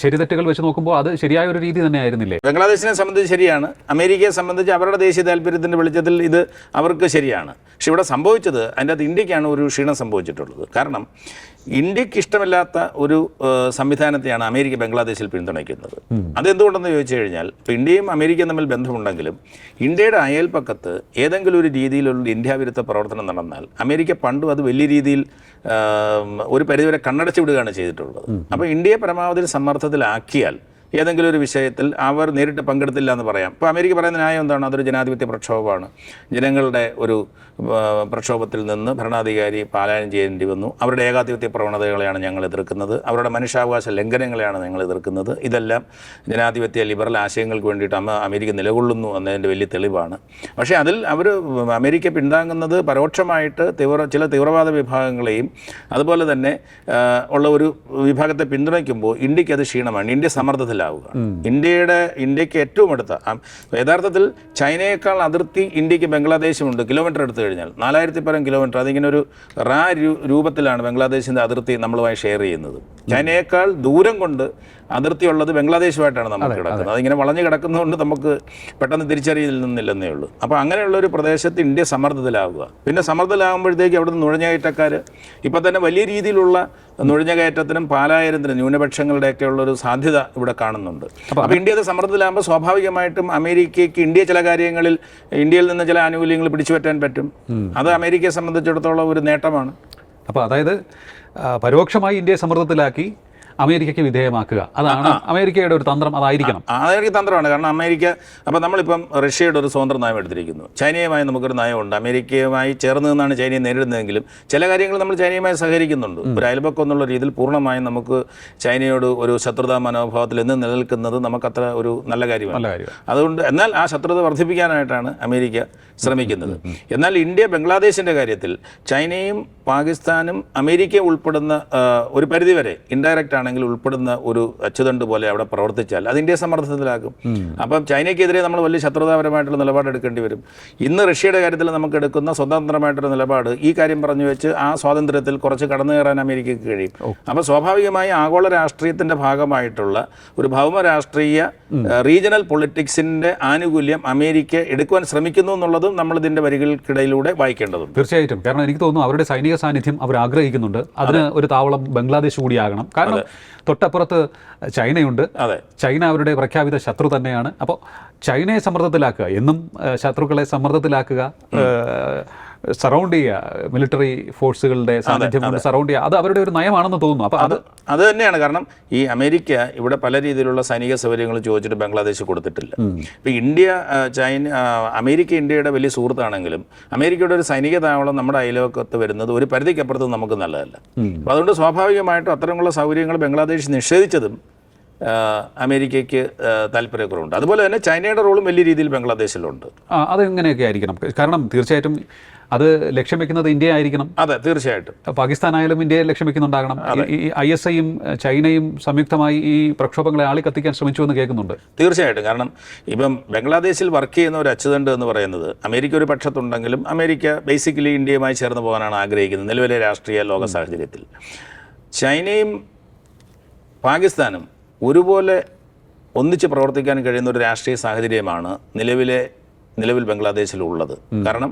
ശരിതെറ്റുകൾ വെച്ച് നോക്കുമ്പോൾ അത് ശരിയായ ഒരു രീതി തന്നെ ആയിരുന്നില്ലേ ബംഗ്ലാദേശിനെ സംബന്ധിച്ച് ശരിയാണ്. അമേരിക്കയെ സംബന്ധിച്ച് അവരുടെ ദേശീയ താല്പര്യത്തിന്റെ വെളിച്ചത്തിൽ ഇത് അവർക്ക് ശരിയാണ്. പക്ഷെ ഇവിടെ സംഭവിച്ചത് അതിന്റെ അകത്ത് ഇന്ത്യക്കാണ് ഒരു ക്ഷീണം സംഭവിച്ചിട്ടുള്ളത്. കാരണം ഇന്ത്യയ്ക്ക് ഇഷ്ടമില്ലാത്ത ഒരു സംവിധാനത്തെയാണ് അമേരിക്ക ബംഗ്ലാദേശിൽ പിന്തുണയ്ക്കുന്നത്. അതെന്തുകൊണ്ടെന്ന് ചോദിച്ചു കഴിഞ്ഞാൽ ഇപ്പോൾ ഇന്ത്യയും അമേരിക്കയും തമ്മിൽ ബന്ധമുണ്ടെങ്കിലും ഇന്ത്യയുടെ അയൽപ്പക്കത്ത് ഏതെങ്കിലും ഒരു രീതിയിലുള്ള ഇന്ത്യാവിരുദ്ധ പ്രവർത്തനം നടന്നാൽ അമേരിക്ക പണ്ടും അത് വലിയ രീതിയിൽ ഒരു പരിധിവരെ കണ്ണടച്ചു വിടുകയാണ് ചെയ്തിട്ടുള്ളത്. അപ്പോൾ ഇന്ത്യയെ പരമാവധി സമ്മർദ്ദത്തിലാക്കിയാൽ ഏതെങ്കിലും ഒരു വിഷയത്തിൽ അവർ നേരിട്ട് പങ്കെടുത്തില്ല എന്ന് പറയാം. ഇപ്പോൾ അമേരിക്ക പറയുന്ന ന്യായം എന്താണ്? അതൊരു ജനാധിപത്യ പ്രക്ഷോഭമാണ്. ജനങ്ങളുടെ ഒരു പ്രക്ഷോഭത്തിൽ നിന്ന് ഭരണാധികാരി പാലായനം ചെയ്യേണ്ടി വന്നു. അവരുടെ ഏകാധിപത്യ പ്രവണതകളെയാണ് ഞങ്ങൾ എതിർക്കുന്നത്. അവരുടെ മനുഷ്യാവകാശ ലംഘനങ്ങളെയാണ് ഞങ്ങൾ എതിർക്കുന്നത്. ഇതെല്ലാം ജനാധിപത്യ ലിബറൽ ആശയങ്ങൾക്ക് വേണ്ടിയിട്ട് അമ്മ അമേരിക്ക നിലകൊള്ളുന്നു എന്നതിന്റെ വലിയ തെളിവാണ്. പക്ഷേ അതിൽ അവർ അമേരിക്ക പിന്താങ്ങുന്നത് പരോക്ഷമായിട്ട് തീവ്ര ചില തീവ്രവാദ വിഭാഗങ്ങളെയും അതുപോലെ തന്നെ ഉള്ള ഒരു വിഭാഗത്തെ പിന്തുണയ്ക്കുമ്പോൾ ഇന്ത്യയ്ക്ക് അത് ക്ഷീണമാണ്. ഇന്ത്യ സമ്മർദ്ദത്തിലാവുക ഇന്ത്യയുടെ ഇന്ത്യയ്ക്ക് ഏറ്റവും അടുത്ത യഥാർത്ഥത്തിൽ ചൈനയേക്കാൾ അതിർത്തി ഇന്ത്യയ്ക്ക് ബംഗ്ലാദേശുമുണ്ട് കിലോമീറ്റർ എടുത്തു കഴിഞ്ഞാൽ. നാലായിരത്തി പരം കിലോമീറ്റർ. അതിങ്ങനെ ഒരു റാ രൂപത്തിലാണ് ബംഗ്ലാദേശിന്റെ അതിർത്തി നമ്മളുമായി ഷെയർ ചെയ്യുന്നത്. ചൈനയേക്കാൾ ദൂരം കൊണ്ട് അതിർത്തി അതിർത്തിയുള്ളത് ബംഗ്ലാദേശുമായിട്ടാണ് നമ്മൾ കിടക്കുന്നത്. അതിങ്ങനെ വളഞ്ഞു കിടക്കുന്നതുകൊണ്ട് നമുക്ക് പെട്ടെന്ന് തിരിച്ചറിയുന്നില്ലെന്നേ ഉള്ളൂ. അപ്പോൾ അങ്ങനെയുള്ള ഒരു പ്രദേശത്ത് ഇന്ത്യ സമ്മർദ്ദത്തിലാവുക. പിന്നെ സമ്മർദ്ദത്തിലാകുമ്പോഴത്തേക്ക് അവിടുന്ന് നുഴഞ്ഞുകയറ്റക്കാർ ഇപ്പം തന്നെ വലിയ രീതിയിലുള്ള നുഴഞ്ഞുകയറ്റത്തിനും പാലായനത്തിനും ഉള്ള ഒരു സാധ്യത ഇവിടെ കാണുന്നുണ്ട്. അപ്പോൾ ഇന്ത്യയുടെ സമ്മർദ്ദത്തിലാകുമ്പോൾ സ്വാഭാവികമായിട്ടും അമേരിക്കയ്ക്ക് ഇന്ത്യ ചില കാര്യങ്ങളിൽ ഇന്ത്യയിൽ നിന്ന് ചില ആനുകൂല്യങ്ങൾ പിടിച്ചു പറ്റാൻ പറ്റും അത് അമേരിക്കയെ സംബന്ധിച്ചിടത്തോളം ഒരു നേട്ടമാണ്. അപ്പോൾ അതായത് പരോക്ഷമായി ഇന്ത്യയെ സമ്മർദ്ദത്തിലാക്കി അമേരിക്കയ്ക്ക് വിധേയമാക്കുക. അതാണ് അമേരിക്കയുടെ ഒരു തന്ത്രം അതായിരിക്കണം. അതായിരിക്കും തന്ത്രമാണ്. കാരണം അമേരിക്ക അപ്പം നമ്മളിപ്പം റഷ്യയുടെ ഒരു സ്വതന്ത്ര നയം എടുത്തിരിക്കുന്നു. ചൈനയുമായി നമുക്കൊരു നയമുണ്ട്. അമേരിക്കയുമായി ചേർന്ന് നിന്നാണ് ചൈനയെ നേരിടുന്നതെങ്കിലും ചില കാര്യങ്ങൾ നമ്മൾ ചൈനയുമായി സഹകരിക്കുന്നുണ്ട്. ഒരു അയൽപക്കം എന്നുള്ള രീതിയിൽ പൂർണമായും നമുക്ക് ചൈനയോട് ഒരു ശത്രുതാ മനോഭാവത്തിൽ എന്ന് നിലനിൽക്കുന്നത് നമുക്കത്ര ഒരു നല്ല കാര്യമാണ്. അതുകൊണ്ട് എന്നാൽ ആ ശത്രുത വർദ്ധിപ്പിക്കാനായിട്ടാണ് അമേരിക്ക ശ്രമിക്കുന്നത്. എന്നാൽ ഇന്ത്യ ബംഗ്ലാദേശിന്റെ കാര്യത്തിൽ ചൈനയും പാകിസ്ഥാനും അമേരിക്കയും ഉൾപ്പെടുന്ന ഒരു പരിധിവരെ ഇൻഡയറക്റ്റ് ആണെങ്കിലും ആണെങ്കിൽ ഉൾപ്പെടുന്ന ഒരു അച്ചുതണ്ട് പോലെ അവിടെ പ്രവർത്തിച്ചാൽ അത് ഇന്ത്യയെ സമ്മർദ്ദത്തിലാക്കും. അപ്പം ചൈനയ്ക്കെതിരെ നമ്മൾ വലിയ ശത്രുതാപരമായിട്ടുള്ള നിലപാടെടുക്കേണ്ടി വരും. ഇന്ന് റഷ്യയുടെ കാര്യത്തിൽ നമുക്ക് എടുക്കുന്ന സ്വതന്ത്രമായിട്ടൊരു നിലപാട് ഈ കാര്യം പറഞ്ഞു വെച്ച് ആ സ്വാതന്ത്ര്യത്തിൽ കുറച്ച് കടന്നു കയറാൻ അമേരിക്കയ്ക്ക് കഴിയും. അപ്പോൾ സ്വാഭാവികമായി ആഗോള രാഷ്ട്രീയത്തിന്റെ ഭാഗമായിട്ടുള്ള ഒരു ഭൗമ രാഷ്ട്രീയ റീജിയണൽ പൊളിറ്റിക്സിന്റെ ആനുകൂല്യം അമേരിക്ക എടുക്കുവാൻ ശ്രമിക്കുന്നു എന്നുള്ളതും നമ്മൾ ഇതിന്റെ വരികൾക്കിടയിലൂടെ വായിക്കേണ്ടതുണ്ട്. തീർച്ചയായിട്ടും. കാരണം എനിക്ക് തോന്നുന്നു അവരുടെ സൈനിക സാന്നിധ്യം അവർ ആഗ്രഹിക്കുന്നുണ്ട്. അതിന് ഒരു താവളം ബംഗ്ലാദേശ് കൂടിയാകണം കാരണം തൊട്ടപ്പുറത്ത് ചൈനയുണ്ട്. അതെ. ചൈന അവരുടെ പ്രഖ്യാപിത ശത്രു തന്നെയാണ്. അപ്പോൾ ചൈനയെ സമ്മർദ്ദത്തിലാക്കുക. എന്നും ശത്രുക്കളെ സമ്മർദ്ദത്തിലാക്കുക. സറൗണ്ട് ചെയ്യുക. മിലിറ്ററി ഫോഴ്സുകളുടെ സാന്നിധ്യം കൊണ്ട് സറൗണ്ട് ചെയ്യുക. അത് അവരുടെ ഒരു നയമാണെന്ന് തോന്നുന്നു. അപ്പോൾ അത് അത് തന്നെയാണ്. കാരണം ഈ അമേരിക്ക ഇവിടെ പല രീതിയിലുള്ള സൈനിക സൗകര്യങ്ങൾ ചോദിച്ചിട്ട് ബംഗ്ലാദേശ് കൊടുത്തിട്ടില്ല. ഇപ്പം ഇന്ത്യ ചൈന അമേരിക്ക ഇന്ത്യയുടെ വലിയ സുഹൃത്താണെങ്കിലും അമേരിക്കയുടെ ഒരു സൈനിക താവളം നമ്മുടെ അയലോക്കത്ത് വരുന്നത് ഒരു പരിധിക്കപ്പുറത്ത് നമുക്ക് നല്ലതല്ല. അപ്പോൾ അതുകൊണ്ട് സ്വാഭാവികമായിട്ടും അത്തരമുള്ള സൗകര്യങ്ങൾ ബംഗ്ലാദേശ് നിഷേധിച്ചതും അമേരിക്കയ്ക്ക് താല്പര്യക്കുറവുണ്ട്. അതുപോലെ തന്നെ ചൈനയുടെ റോളും വലിയ രീതിയിൽ ബംഗ്ലാദേശിലുണ്ട്. ആ, അതെങ്ങനെയൊക്കെ ആയിരിക്കണം? കാരണം തീർച്ചയായിട്ടും അത് ലക്ഷ്യം വെക്കുന്നത് ഇന്ത്യ ആയിരിക്കണം. അതെ തീർച്ചയായിട്ടും. പാകിസ്ഥാനായാലും ഇന്ത്യയെ ലക്ഷ്യം വെക്കുന്നുണ്ടാകണം ഈ ഐ എസ് ഐയും ചൈനയും സംയുക്തമായി ഈ പ്രക്ഷോഭങ്ങളെ ആളി കത്തിക്കാൻ ശ്രമിച്ചു എന്ന് കേൾക്കുന്നുണ്ട്. തീർച്ചയായിട്ടും. കാരണം ഇപ്പം ബംഗ്ലാദേശിൽ വർക്ക് ചെയ്യുന്ന ഒരു അച്ചുതണ്ട് എന്ന് പറയുന്നത് അമേരിക്ക ഒരു പക്ഷത്തുണ്ടെങ്കിലും അമേരിക്ക ബേസിക്കലി ഇന്ത്യയുമായി ചേർന്ന് പോകാനാണ് ആഗ്രഹിക്കുന്നത്. നിലവിലെ രാഷ്ട്രീയ ലോക സാഹചര്യത്തിൽ. ചൈനയും പാകിസ്ഥാനും ഒരുപോലെ ഒന്നിച്ച് പ്രവർത്തിക്കാൻ കഴിയുന്ന ഒരു രാഷ്ട്രീയ സാഹചര്യമാണ് നിലവിലെ നിലവിൽ ബംഗ്ലാദേശിലുള്ളത്. കാരണം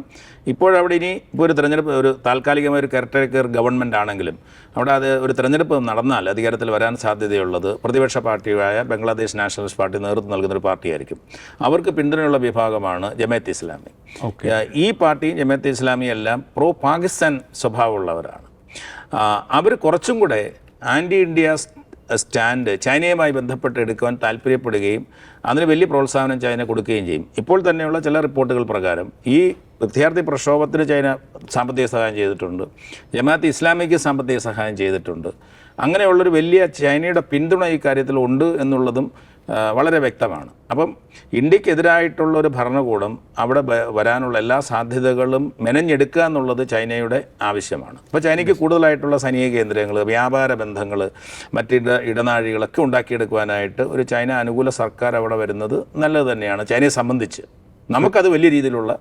ഇപ്പോഴവിടെ ഇനി ഇപ്പോൾ ഒരു തെരഞ്ഞെടുപ്പ് ഒരു താൽക്കാലികമായ ഒരു കെയർടേക്കർ ഗവൺമെന്റ് ആണെങ്കിലും അവിടെ അത് ഒരു തിരഞ്ഞെടുപ്പ് നടന്നാൽ അധികാരത്തിൽ വരാൻ സാധ്യതയുള്ളത് പ്രതിപക്ഷ പാർട്ടിയായ ബംഗ്ലാദേശ് നാഷണലിസ്റ്റ് പാർട്ടി നേതൃത്വം നൽകുന്ന ഒരു പാർട്ടിയായിരിക്കും. അവർക്ക് പിന്തുണയുള്ള വിഭാഗമാണ് ജമാഅത്ത് ഇസ്ലാമി. ഈ പാർട്ടി ജമാഅത്ത് ഇസ്ലാമി എല്ലാം പ്രോ പാകിസ്ഥാൻ സ്വഭാവമുള്ളവരാണ്. അവർ കുറച്ചും കൂടെ ആന്റി ഇന്ത്യ സ്റ്റാൻഡ് ചൈനയുമായി ബന്ധപ്പെട്ട് എടുക്കുവാൻ താല്പര്യപ്പെടുകയും അതിന് വലിയ പ്രോത്സാഹനം ചൈന കൊടുക്കുകയും ചെയ്യും. ഇപ്പോൾ തന്നെയുള്ള ചില റിപ്പോർട്ടുകൾ പ്രകാരം ഈ വിദ്യാർത്ഥി പ്രക്ഷോഭത്തിന് ചൈന സാമ്പത്തിക സഹായം ചെയ്തിട്ടുണ്ട്. ജമാഅത്ത് ഇസ്ലാമിക്ക് സാമ്പത്തിക സഹായം ചെയ്തിട്ടുണ്ട്. അങ്ങനെയുള്ളൊരു വലിയ ചൈനയുടെ പിന്തുണ ഈ കാര്യത്തിൽ ഉണ്ട് എന്നുള്ളതും വളരെ വ്യക്തമാണ്. അപ്പം ഇന്ത്യക്കെതിരായിട്ടുള്ള ഒരു ഭരണകൂടം അവിടെ വരാനുള്ള എല്ലാ സാധ്യതകളും മെനഞ്ഞെടുക്കുക എന്നുള്ളത് ചൈനയുടെ ആവശ്യമാണ്. അപ്പോൾ ചൈനയ്ക്ക് കൂടുതലായിട്ടുള്ള സൈനിക കേന്ദ്രങ്ങൾ വ്യാപാര ബന്ധങ്ങൾ മറ്റിട ഇടനാഴികളൊക്കെ ഉണ്ടാക്കിയെടുക്കുവാനായിട്ട് ഒരു ചൈന അനുകൂല സർക്കാർ അവിടെ വരുന്നത് നല്ലത് തന്നെയാണ് ചൈനയെ സംബന്ധിച്ച്. നമുക്കത് വലിയ രീതിയിലുള്ള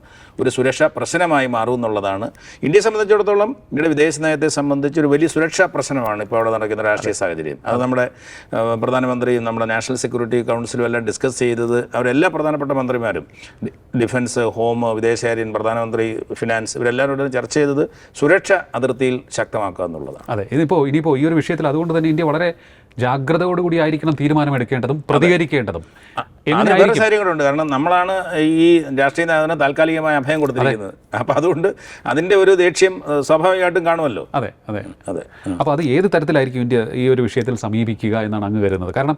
ഒരു സുരക്ഷാ പ്രശ്നമായി മാറും എന്നുള്ളതാണ്. ഇന്ത്യയെ സംബന്ധിച്ചിടത്തോളം ഇന്ത്യയുടെ വിദേശ നയത്തെ സംബന്ധിച്ച് ഒരു വലിയ സുരക്ഷാ പ്രശ്നമാണ് ഇപ്പോൾ അവിടെ നടക്കുന്ന രാഷ്ട്രീയ സാഹചര്യം. അത് നമ്മുടെ പ്രധാനമന്ത്രിയും നമ്മുടെ നാഷണൽ സെക്യൂരിറ്റി കൗൺസിലും എല്ലാം ഡിസ്കസ് ചെയ്തത് അവരെല്ലാ പ്രധാനപ്പെട്ട മന്ത്രിമാരും ഡിഫൻസ് ഹോം വിദേശകാര്യൻ പ്രധാനമന്ത്രി ഫിനാൻസ് ഇവരെല്ലാവരോടും ചർച്ച ചെയ്തത് സുരക്ഷ അതിർത്തിയിൽ ശക്തമാക്കുക എന്നുള്ളതാണ്. അതെ. ഇതിപ്പോൾ ഇനിയിപ്പോൾ ഈ ഒരു വിഷയത്തിൽ അതുകൊണ്ട് തന്നെ ഇന്ത്യ വളരെ ജാഗ്രതയോടുകൂടി ആയിരിക്കണം തീരുമാനമെടുക്കേണ്ടതും പ്രതികരിക്കേണ്ടതും. കാര്യങ്ങളുണ്ട്. കാരണം നമ്മളാണ് ഈ രാഷ്ട്രീയ നേതാവിന് താൽക്കാലികമായ അഭയം കൊടുത്തിരിക്കുന്നത്. അപ്പം അതുകൊണ്ട് അതിന്റെ ഒരു ദേഷ്യം സ്വാഭാവികമായിട്ടും കാണുമല്ലോ. അതെ അതെ. അതെ. അപ്പോൾ അത് ഏത് തരത്തിലായിരിക്കും ഇന്ത്യ ഈ ഒരു വിഷയത്തിൽ സമീപിക്കുക എന്നാണ് അങ്ങ് കരുതുന്നത്? കാരണം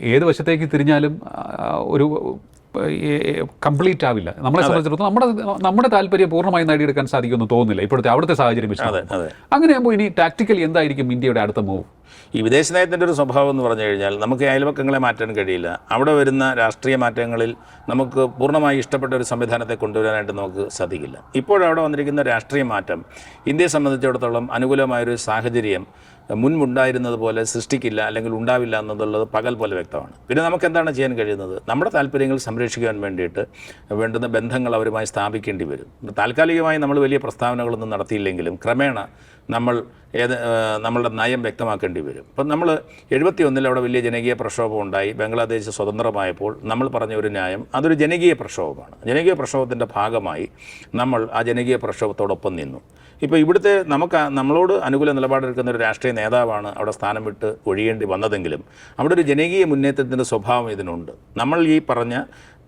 ഏത് വശത്തേക്ക് തിരിഞ്ഞാലും ഒരു കംപ്ലീറ്റ് ആവില്ല. നമ്മളെ സംബന്ധിച്ചിടത്തോളം നമ്മുടെ നമ്മുടെ താല്പര്യം പൂർണമായി നേടിയെടുക്കാൻ സാധിക്കുമെന്ന് തോന്നുന്നില്ല. ഇപ്പോഴത്തെ അവിടുത്തെ സാഹചര്യം വെച്ച്. അങ്ങനെയാകുമ്പോൾ ഇനി ടാക്ടിക്കലി എന്തായിരിക്കും ഇന്ത്യയുടെ അടുത്ത മൂവ് ഈ വിദേശ നയത്തിന്റെ ഒരു സ്വഭാവം എന്ന് പറഞ്ഞു കഴിഞ്ഞാൽ നമുക്ക് അയൽപക്കങ്ങളെ മാറ്റാൻ കഴിയില്ല. അവിടെ വരുന്ന രാഷ്ട്രീയ മാറ്റങ്ങളിൽ നമുക്ക് പൂർണമായി ഇഷ്ടപ്പെട്ട ഒരു സംവിധാനത്തെ കൊണ്ടുവരാനായിട്ട് നമുക്ക് സാധിക്കില്ല. ഇപ്പോഴവിടെ വന്നിരിക്കുന്ന രാഷ്ട്രീയ മാറ്റം ഇന്ത്യയെ സംബന്ധിച്ചിടത്തോളം അനുകൂലമായൊരു സാഹചര്യം മുൻപുണ്ടായിരുന്നത് പോലെ സൃഷ്ടിക്കില്ല അല്ലെങ്കിൽ ഉണ്ടാവില്ല എന്നുള്ളത് പകൽ പോലെ വ്യക്തമാണ്. പിന്നെ നമുക്ക് എന്താണ് ചെയ്യാൻ കഴിയുന്നത്? നമ്മുടെ താല്പര്യങ്ങൾ സംരക്ഷിക്കാൻ വേണ്ടിയിട്ട് വേണ്ടുന്ന ബന്ധങ്ങൾ അവരുമായി സ്ഥാപിക്കേണ്ടി വരും. താൽക്കാലികമായി നമ്മൾ വലിയ പ്രസ്താവനകളൊന്നും നടത്തിയില്ലെങ്കിലും ക്രമേണ നമ്മൾ ഏത് നമ്മളുടെ നയം വ്യക്തമാക്കേണ്ടി വരും. ഇപ്പം നമ്മൾ എഴുപത്തി ഒന്നിൽ അവിടെ വലിയ ജനകീയ പ്രക്ഷോഭം ഉണ്ടായി. ബംഗ്ലാദേശ് സ്വതന്ത്രമായപ്പോൾ നമ്മൾ പറഞ്ഞ ഒരു ന്യായം അതൊരു ജനകീയ പ്രക്ഷോഭമാണ്. ജനകീയ പ്രക്ഷോഭത്തിന്റെ ഭാഗമായി നമ്മൾ ആ ജനകീയ പ്രക്ഷോഭത്തോടൊപ്പം നിന്നു. ഇപ്പോൾ ഇവിടുത്തെ നമുക്ക് നമ്മളോട് അനുകൂല നിലപാടെടുക്കുന്ന ഒരു രാഷ്ട്രീയ നേതാവാണ് അവിടെ സ്ഥാനം വിട്ട് ഒഴിയേണ്ടി വന്നതെങ്കിലും അവിടെ ഒരു ജനകീയ മുന്നേറ്റത്തിന്റെ സ്വഭാവം ഇതിനുണ്ട്. നമ്മൾ ഈ പറഞ്ഞ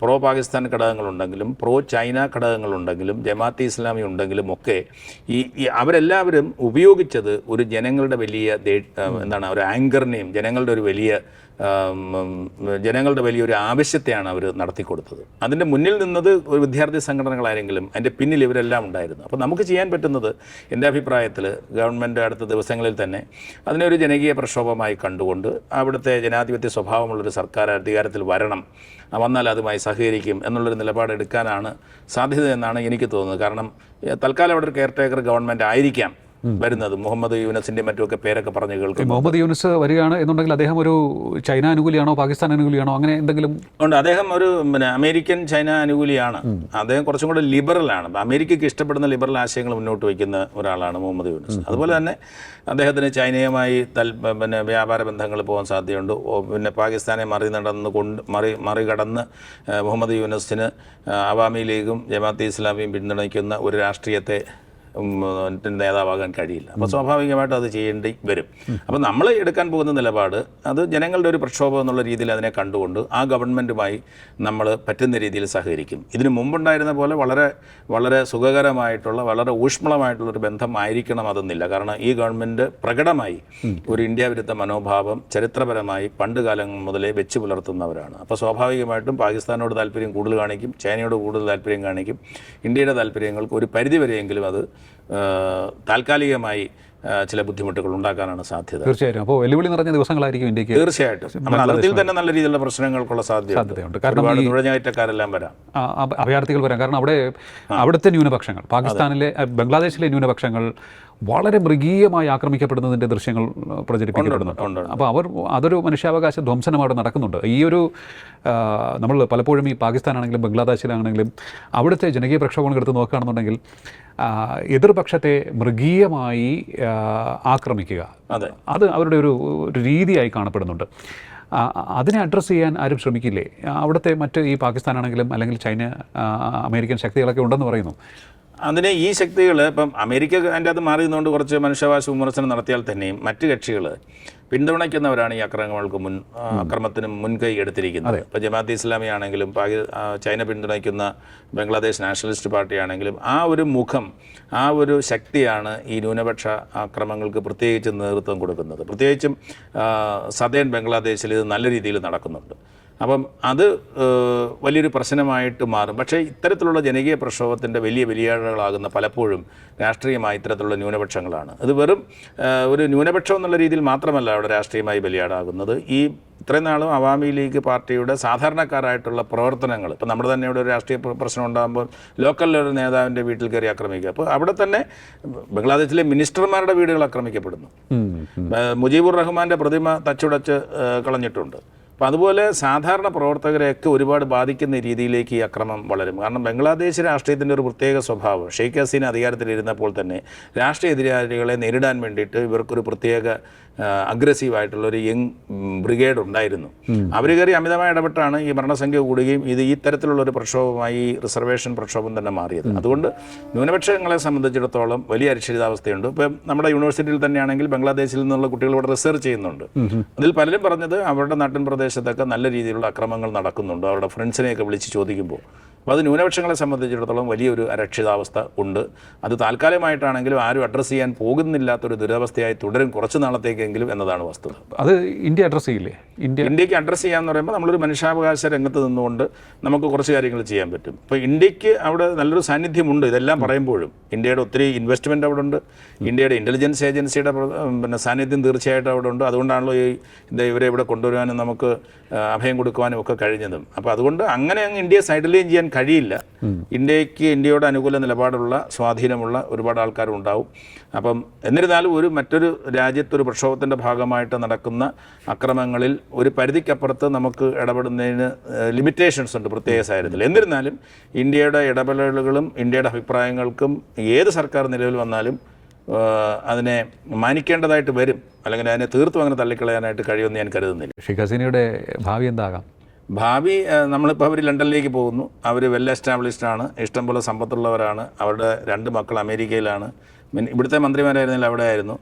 പ്രോ പാകിസ്ഥാൻ ഘടകങ്ങളുണ്ടെങ്കിലും പ്രോ ചൈന ഘടകങ്ങളുണ്ടെങ്കിലും ജമാഅത്തെ ഇസ്ലാമി ഉണ്ടെങ്കിലും ഒക്കെ ഈ അവരെല്ലാവരും ഉപയോഗിച്ചത് ഒരു ജനങ്ങളുടെ വലിയ എന്താണ് ഒരു ആങ്കറിനെയും ജനങ്ങളുടെ ഒരു വലിയ ജനങ്ങളുടെ വലിയൊരു ആവശ്യത്തെയാണ് അവർ നടത്തിക്കൊടുത്തത്. അതിന്റെ മുന്നിൽ നിന്നത് ഒരു വിദ്യാർത്ഥി സംഘടനകളായെങ്കിലും അതിന്റെ പിന്നിൽ ഇവരെല്ലാം ഉണ്ടായിരുന്നു. അപ്പോൾ നമുക്ക് ചെയ്യാൻ പറ്റുന്നത് എന്റെ അഭിപ്രായത്തിൽ ഗവൺമെന്റ് അടുത്ത ദിവസങ്ങളിൽ തന്നെ അതിനെ ഒരു ജനകീയ പ്രക്ഷോഭമായി കണ്ടുകൊണ്ട് അവിടുത്തെ ജനാധിപത്യ സ്വഭാവമുള്ളൊരു സർക്കാർ അധികാരത്തിൽ വരണം. വന്നാൽ അതുമായി സഹകരിക്കും എന്നുള്ളൊരു നിലപാടെടുക്കാനാണ് സാധ്യത എന്നാണ് എനിക്ക് തോന്നുന്നത്. കാരണം തൽക്കാലം അവിടെ ഒരു കെയർ ടേക്കർ ഗവൺമെന്റ് ആയിരിക്കാം. വരുന്നത്. മുഹമ്മദ് യൂനസിന്റെ മറ്റുമൊക്കെ പേരൊക്കെ പറഞ്ഞ് കേൾക്കും മുഹമ്മദ് യൂനസ് വരികയാണ് എന്നുണ്ടെങ്കിൽ അദ്ദേഹം ഒരു ചൈന അനുകൂലിയാണോ പാകിസ്ഥാൻ അനുകൂലിയാണോ അങ്ങനെ എന്തെങ്കിലും ഉണ്ട്. അദ്ദേഹം ഒരു പിന്നെ അമേരിക്കൻ ചൈന അനുകൂലിയാണ്. അദ്ദേഹം കുറച്ചും കൂടെ ലിബറലാണ്. അമേരിക്കയ്ക്ക് ഇഷ്ടപ്പെടുന്ന ലിബറൽ ആശയങ്ങൾ മുന്നോട്ട് വയ്ക്കുന്ന ഒരാളാണ് മുഹമ്മദ് യൂനസ്. അതുപോലെ തന്നെ അദ്ദേഹത്തിന് ചൈനയുമായി തൽ പിന്നെ വ്യാപാര ബന്ധങ്ങൾ പോകാൻ സാധ്യതയുണ്ട്. പിന്നെ പാകിസ്ഥാനെ മറി നടന്ന് കൊണ്ട് മറി മറികടന്ന് മുഹമ്മദ് യൂനസിന് അവാമി ലീഗും ജമാഅത്തെ ഇസ്ലാമിയും പിന്തുണയ്ക്കുന്ന ഒരു രാഷ്ട്രീയത്തെ നേതാവാകാൻ കഴിയില്ല. അപ്പോൾ സ്വാഭാവികമായിട്ട് അത് ചെയ്യേണ്ടി വരും. അപ്പോൾ നമ്മൾ എടുക്കാൻ പോകുന്ന നിലപാട് അത് ജനങ്ങളുടെ ഒരു പ്രക്ഷോഭം എന്നുള്ള രീതിയിൽ അതിനെ കണ്ടുകൊണ്ട് ആ ഗവൺമെന്റുമായി നമ്മൾ പറ്റുന്ന രീതിയിൽ സഹകരിക്കും. ഇതിനു മുമ്പുണ്ടായിരുന്ന പോലെ വളരെ വളരെ സുഖകരമായിട്ടുള്ള വളരെ ഊഷ്മളമായിട്ടുള്ളൊരു ബന്ധം ആയിരിക്കണം അതെന്നില്ല. കാരണം ഈ ഗവൺമെന്റ് പ്രകടമായി ഒരു ഇന്ത്യ വിരുദ്ധ മനോഭാവം ചരിത്രപരമായി പണ്ട് കാലം മുതലേ വെച്ച് പുലർത്തുന്നവരാണ്. അപ്പോൾ സ്വാഭാവികമായിട്ടും പാകിസ്ഥാനോട് താല്പര്യം കൂടുതൽ കാണിക്കും ചൈനയോട് കൂടുതൽ താല്പര്യം കാണിക്കും ഇന്ത്യയുടെ താല്പര്യങ്ങൾക്ക് ഒരു പരിധിവരെയെങ്കിലും അത് താൽക്കാലികമായി ചില ബുദ്ധിമുട്ടുകൾ ഉണ്ടാക്കാനാണ് സാധ്യത. തീർച്ചയായിട്ടും. അപ്പോൾ വെല്ലുവിളി നിറഞ്ഞ ദിവസങ്ങളായിരിക്കും ഇന്ത്യയ്ക്ക് തീർച്ചയായിട്ടും. നമ്മുടെ അതിർത്തിയിൽ തന്നെ നല്ല രീതിയിലുള്ള പ്രശ്നങ്ങൾക്കുള്ള സാധ്യത സാധ്യതയുണ്ട്. കാരണം നുഴഞ്ഞകയറ്റക്കാരെല്ലാം വരാം. അഭയാർത്ഥികൾ വരാം. കാരണം അവിടെ അവിടുത്തെ ന്യൂനപക്ഷങ്ങൾ പാകിസ്ഥാനിലെ ബംഗ്ലാദേശിലെ ന്യൂനപക്ഷങ്ങൾ വളരെ മൃഗീയമായി ആക്രമിക്കപ്പെടുന്നതിന്റെ ദൃശ്യങ്ങൾ പ്രചരിപ്പിക്കപ്പെടുന്നുണ്ട്. അപ്പോൾ അവർ അതൊരു മനുഷ്യാവകാശ ധ്വംസനം അവിടെ നടക്കുന്നുണ്ട്. ഈ ഒരു നമ്മൾ പലപ്പോഴും ഈ പാകിസ്ഥാനാണെങ്കിലും ബംഗ്ലാദേശിലാണെങ്കിലും അവിടുത്തെ ജനകീയ പ്രക്ഷോഭങ്ങൾ എടുത്ത് നോക്കുകയാണെന്നുണ്ടെങ്കിൽ എതിർപക്ഷത്തെ മൃഗീയമായി ആക്രമിക്കുക. അതെ. അത് അവരുടെ ഒരു ഒരു രീതിയായി കാണപ്പെടുന്നുണ്ട്. അതിനെ അഡ്രസ്സ് ചെയ്യാൻ ആരും ശ്രമിക്കില്ലേ? അവിടുത്തെ മറ്റ് ഈ പാകിസ്ഥാനാണെങ്കിലും അല്ലെങ്കിൽ ചൈന അമേരിക്കൻ ശക്തികളൊക്കെ ഉണ്ടെന്ന് പറയുന്നു. അതിന് ഈ ശക്തികൾ ഇപ്പം അമേരിക്ക അതിന്റെ അത് മാറി നിന്നുകൊണ്ട് കുറച്ച് മനുഷ്യാവകാശ വിമർശനം നടത്തിയാൽ തന്നെയും മറ്റ് കക്ഷികൾ പിന്തുണയ്ക്കുന്നവരാണ് ഈ അക്രമങ്ങൾക്ക് മുൻ അക്രമത്തിനും മുൻകൈ എടുത്തിരിക്കുന്നത്. ഇപ്പോൾ ജമാഅത്ത് ഇസ്ലാമി ആണെങ്കിലും പാകി ചൈന പിന്തുണയ്ക്കുന്ന ബംഗ്ലാദേശ് നാഷണലിസ്റ്റ് പാർട്ടി ആണെങ്കിലും ആ ഒരു മുഖം ആ ഒരു ശക്തിയാണ് ഈ ന്യൂനപക്ഷ ആക്രമങ്ങൾക്ക് പ്രത്യേകിച്ച് നേതൃത്വം കൊടുക്കുന്നത്. പ്രത്യേകിച്ചും സദേൺ ബംഗ്ലാദേശിൽ ഇത് നല്ല രീതിയിൽ നടക്കുന്നുണ്ട്. അപ്പം അത് വലിയൊരു പ്രശ്നമായിട്ട് മാറും. പക്ഷേ ഇത്തരത്തിലുള്ള ജനകീയ പ്രക്ഷോഭത്തിന്റെ വലിയ ബലിയാടുകളാകുന്ന പലപ്പോഴും രാഷ്ട്രീയമായി ഇത്തരത്തിലുള്ള ന്യൂനപക്ഷങ്ങളാണ്. അത് വെറും ഒരു ന്യൂനപക്ഷം എന്നുള്ള രീതിയിൽ മാത്രമല്ല അവിടെ രാഷ്ട്രീയമായി ബലിയാടാകുന്നത്. ഈ ഇത്രയും നാളും അവാമി ലീഗ് പാർട്ടിയുടെ സാധാരണക്കാരായിട്ടുള്ള പ്രവർത്തനങ്ങൾ ഇപ്പോൾ നമ്മുടെ തന്നെ ഇവിടെ ഒരു രാഷ്ട്രീയ പ്രശ്നം ഉണ്ടാകുമ്പോൾ ലോക്കൽ ഒരു നേതാവിന്റെ വീട്ടിൽ കയറി ആക്രമിക്കുക. അപ്പോൾ അവിടെ തന്നെ ബംഗ്ലാദേശിലെ മിനിസ്റ്റർമാരുടെ വീടുകൾ ആക്രമിക്കപ്പെടുന്നു. മുജീബുർ റഹ്മാന്റെ പ്രതിമ തച്ചുടച്ച് കളഞ്ഞിട്ടുണ്ട്. അപ്പം അതുപോലെ സാധാരണ പ്രവർത്തകരെയൊക്കെ ഒരുപാട് ബാധിക്കുന്ന രീതിയിലേക്ക് ഈ അക്രമം വളരും. കാരണം ബംഗ്ലാദേശ് രാഷ്ട്രീയത്തിന്റെ ഒരു പ്രത്യേക സ്വഭാവം. ഷെയ്ഖ് ഹസീന അധികാരത്തിലിരുന്നപ്പോൾ തന്നെ രാഷ്ട്രീയ എതിരാളികളെ നേരിടാൻ വേണ്ടിയിട്ട് ഇവർക്കൊരു പ്രത്യേക അഗ്രസീവായിട്ടുള്ള ഒരു യങ് ബ്രിഗേഡ് ഉണ്ടായിരുന്നു. അവർ കയറി അമിതമായി ഇടപെട്ടാണ് ഈ മരണസംഖ്യ കൂടുകയും ഇത് ഈ തരത്തിലുള്ള ഒരു പ്രക്ഷോഭമായി റിസർവേഷൻ പ്രക്ഷോഭം തന്നെ മാറിയത്. അതുകൊണ്ട് ന്യൂനപക്ഷങ്ങളെ സംബന്ധിച്ചിടത്തോളം വലിയ അരിശ്ചിതാവസ്ഥയുണ്ട്. ഇപ്പം നമ്മുടെ യൂണിവേഴ്സിറ്റിയിൽ തന്നെയാണെങ്കിൽ ബംഗ്ലാദേശിൽ നിന്നുള്ള കുട്ടികൾ ഇവിടെ റിസർച്ച് ചെയ്യുന്നുണ്ട്. അതിൽ പലരും പറഞ്ഞത് അവരുടെ നാട്ടിൻ പ്രദേശത്തൊക്കെ നല്ല രീതിയിലുള്ള അക്രമങ്ങൾ നടക്കുന്നുണ്ട്. അവരുടെ ഫ്രണ്ട്സിനെയൊക്കെ വിളിച്ച് ചോദിക്കുമ്പോൾ. അപ്പോൾ അത് ന്യൂനപക്ഷങ്ങളെ സംബന്ധിച്ചിടത്തോളം വലിയൊരു അരക്ഷിതാവസ്ഥ ഉണ്ട്. അത് താൽക്കാലികമായിട്ടാണെങ്കിലും ആരും അഡ്രസ്സ് ചെയ്യാൻ പോകുന്നില്ലാത്തൊരു ദുരവസ്ഥയായി തുടരും കുറച്ച് നാളത്തേക്കെങ്കിലും എന്നതാണ് വസ്തുത. അത് ഇന്ത്യ അഡ്രസ്സ് ചെയ്യില്ലേ? ഇന്ത്യ ഇന്ത്യയ്ക്ക് അഡ്രസ്സ് ചെയ്യാന്ന് പറയുമ്പോൾ നമ്മളൊരു മനുഷ്യാവകാശ രംഗത്ത് നിന്നുകൊണ്ട് നമുക്ക് കുറച്ച് കാര്യങ്ങൾ ചെയ്യാൻ പറ്റും. ഇപ്പോൾ ഇന്ത്യയ്ക്ക് അവിടെ നല്ലൊരു സാന്നിധ്യമുണ്ട്. ഇതെല്ലാം പറയുമ്പോഴും ഇന്ത്യയുടെ ഒത്തിരി ഇൻവെസ്റ്റ്മെന്റ് അവിടെ ഉണ്ട്. ഇന്ത്യയുടെ ഇന്റലിജൻസ് ഏജൻസിയുടെ പിന്നെ സാന്നിധ്യം തീർച്ചയായിട്ടും അവിടെ ഉണ്ട്. അതുകൊണ്ടാണല്ലോ ഈ ഇവരെ ഇവിടെ കൊണ്ടുവരാനും നമുക്ക് അഭയം കൊടുക്കുവാനും ഒക്കെ കഴിഞ്ഞതും. അപ്പോൾ അതുകൊണ്ട് അങ്ങനെ അങ്ങ് ഇന്ത്യയെ സൈഡിലേയും ചെയ്യാൻ കഴിയില്ല. ഇന്ത്യയ്ക്ക് ഇന്ത്യയോട് അനുകൂല നിലപാടുള്ള സ്വാധീനമുള്ള ഒരുപാട് ആൾക്കാരുണ്ടാവും. അപ്പം എന്നിരുന്നാലും ഒരു മറ്റൊരു രാജ്യത്തൊരു പ്രക്ഷോഭത്തിന്റെ ഭാഗമായിട്ട് നടക്കുന്ന അക്രമങ്ങളിൽ ഒരു പരിധിക്കപ്പുറത്ത് നമുക്ക് ഇടപെടുന്നതിന് ലിമിറ്റേഷൻസ് ഉണ്ട് പ്രത്യേക സാഹചര്യത്തിൽ. എന്നിരുന്നാലും ഇന്ത്യയുടെ ഇടപെടലുകളും ഇന്ത്യയുടെ അഭിപ്രായങ്ങൾക്കും ഏത് സർക്കാർ നിലവിൽ വന്നാലും അതിനെ മാനിക്കേണ്ടതായിട്ട് വരും. അല്ലെങ്കിൽ അതിനെ തീർത്തും അങ്ങനെ തള്ളിക്കളയാനായിട്ട് കഴിയുമെന്ന് ഞാൻ കരുതുന്നില്ല. ഷെയ്ഖ് ഹസീനയുടെ ഭാവി എന്താകാം? ഭാവി നമ്മളിപ്പോൾ അവർ ലണ്ടനിലേക്ക് പോകുന്നു. അവർ വെൽ എസ്റ്റാബ്ലിഷ്ഡ് ആണ്. ഇഷ്ടംപോലെ സമ്പത്തുള്ളവരാണ്. അവരുടെ രണ്ട് മക്കൾ അമേരിക്കയിലാണ്. ഇവിടുത്തെ മന്ത്രിമാരായിരുന്നില്ല അവിടെ ആയിരുന്നു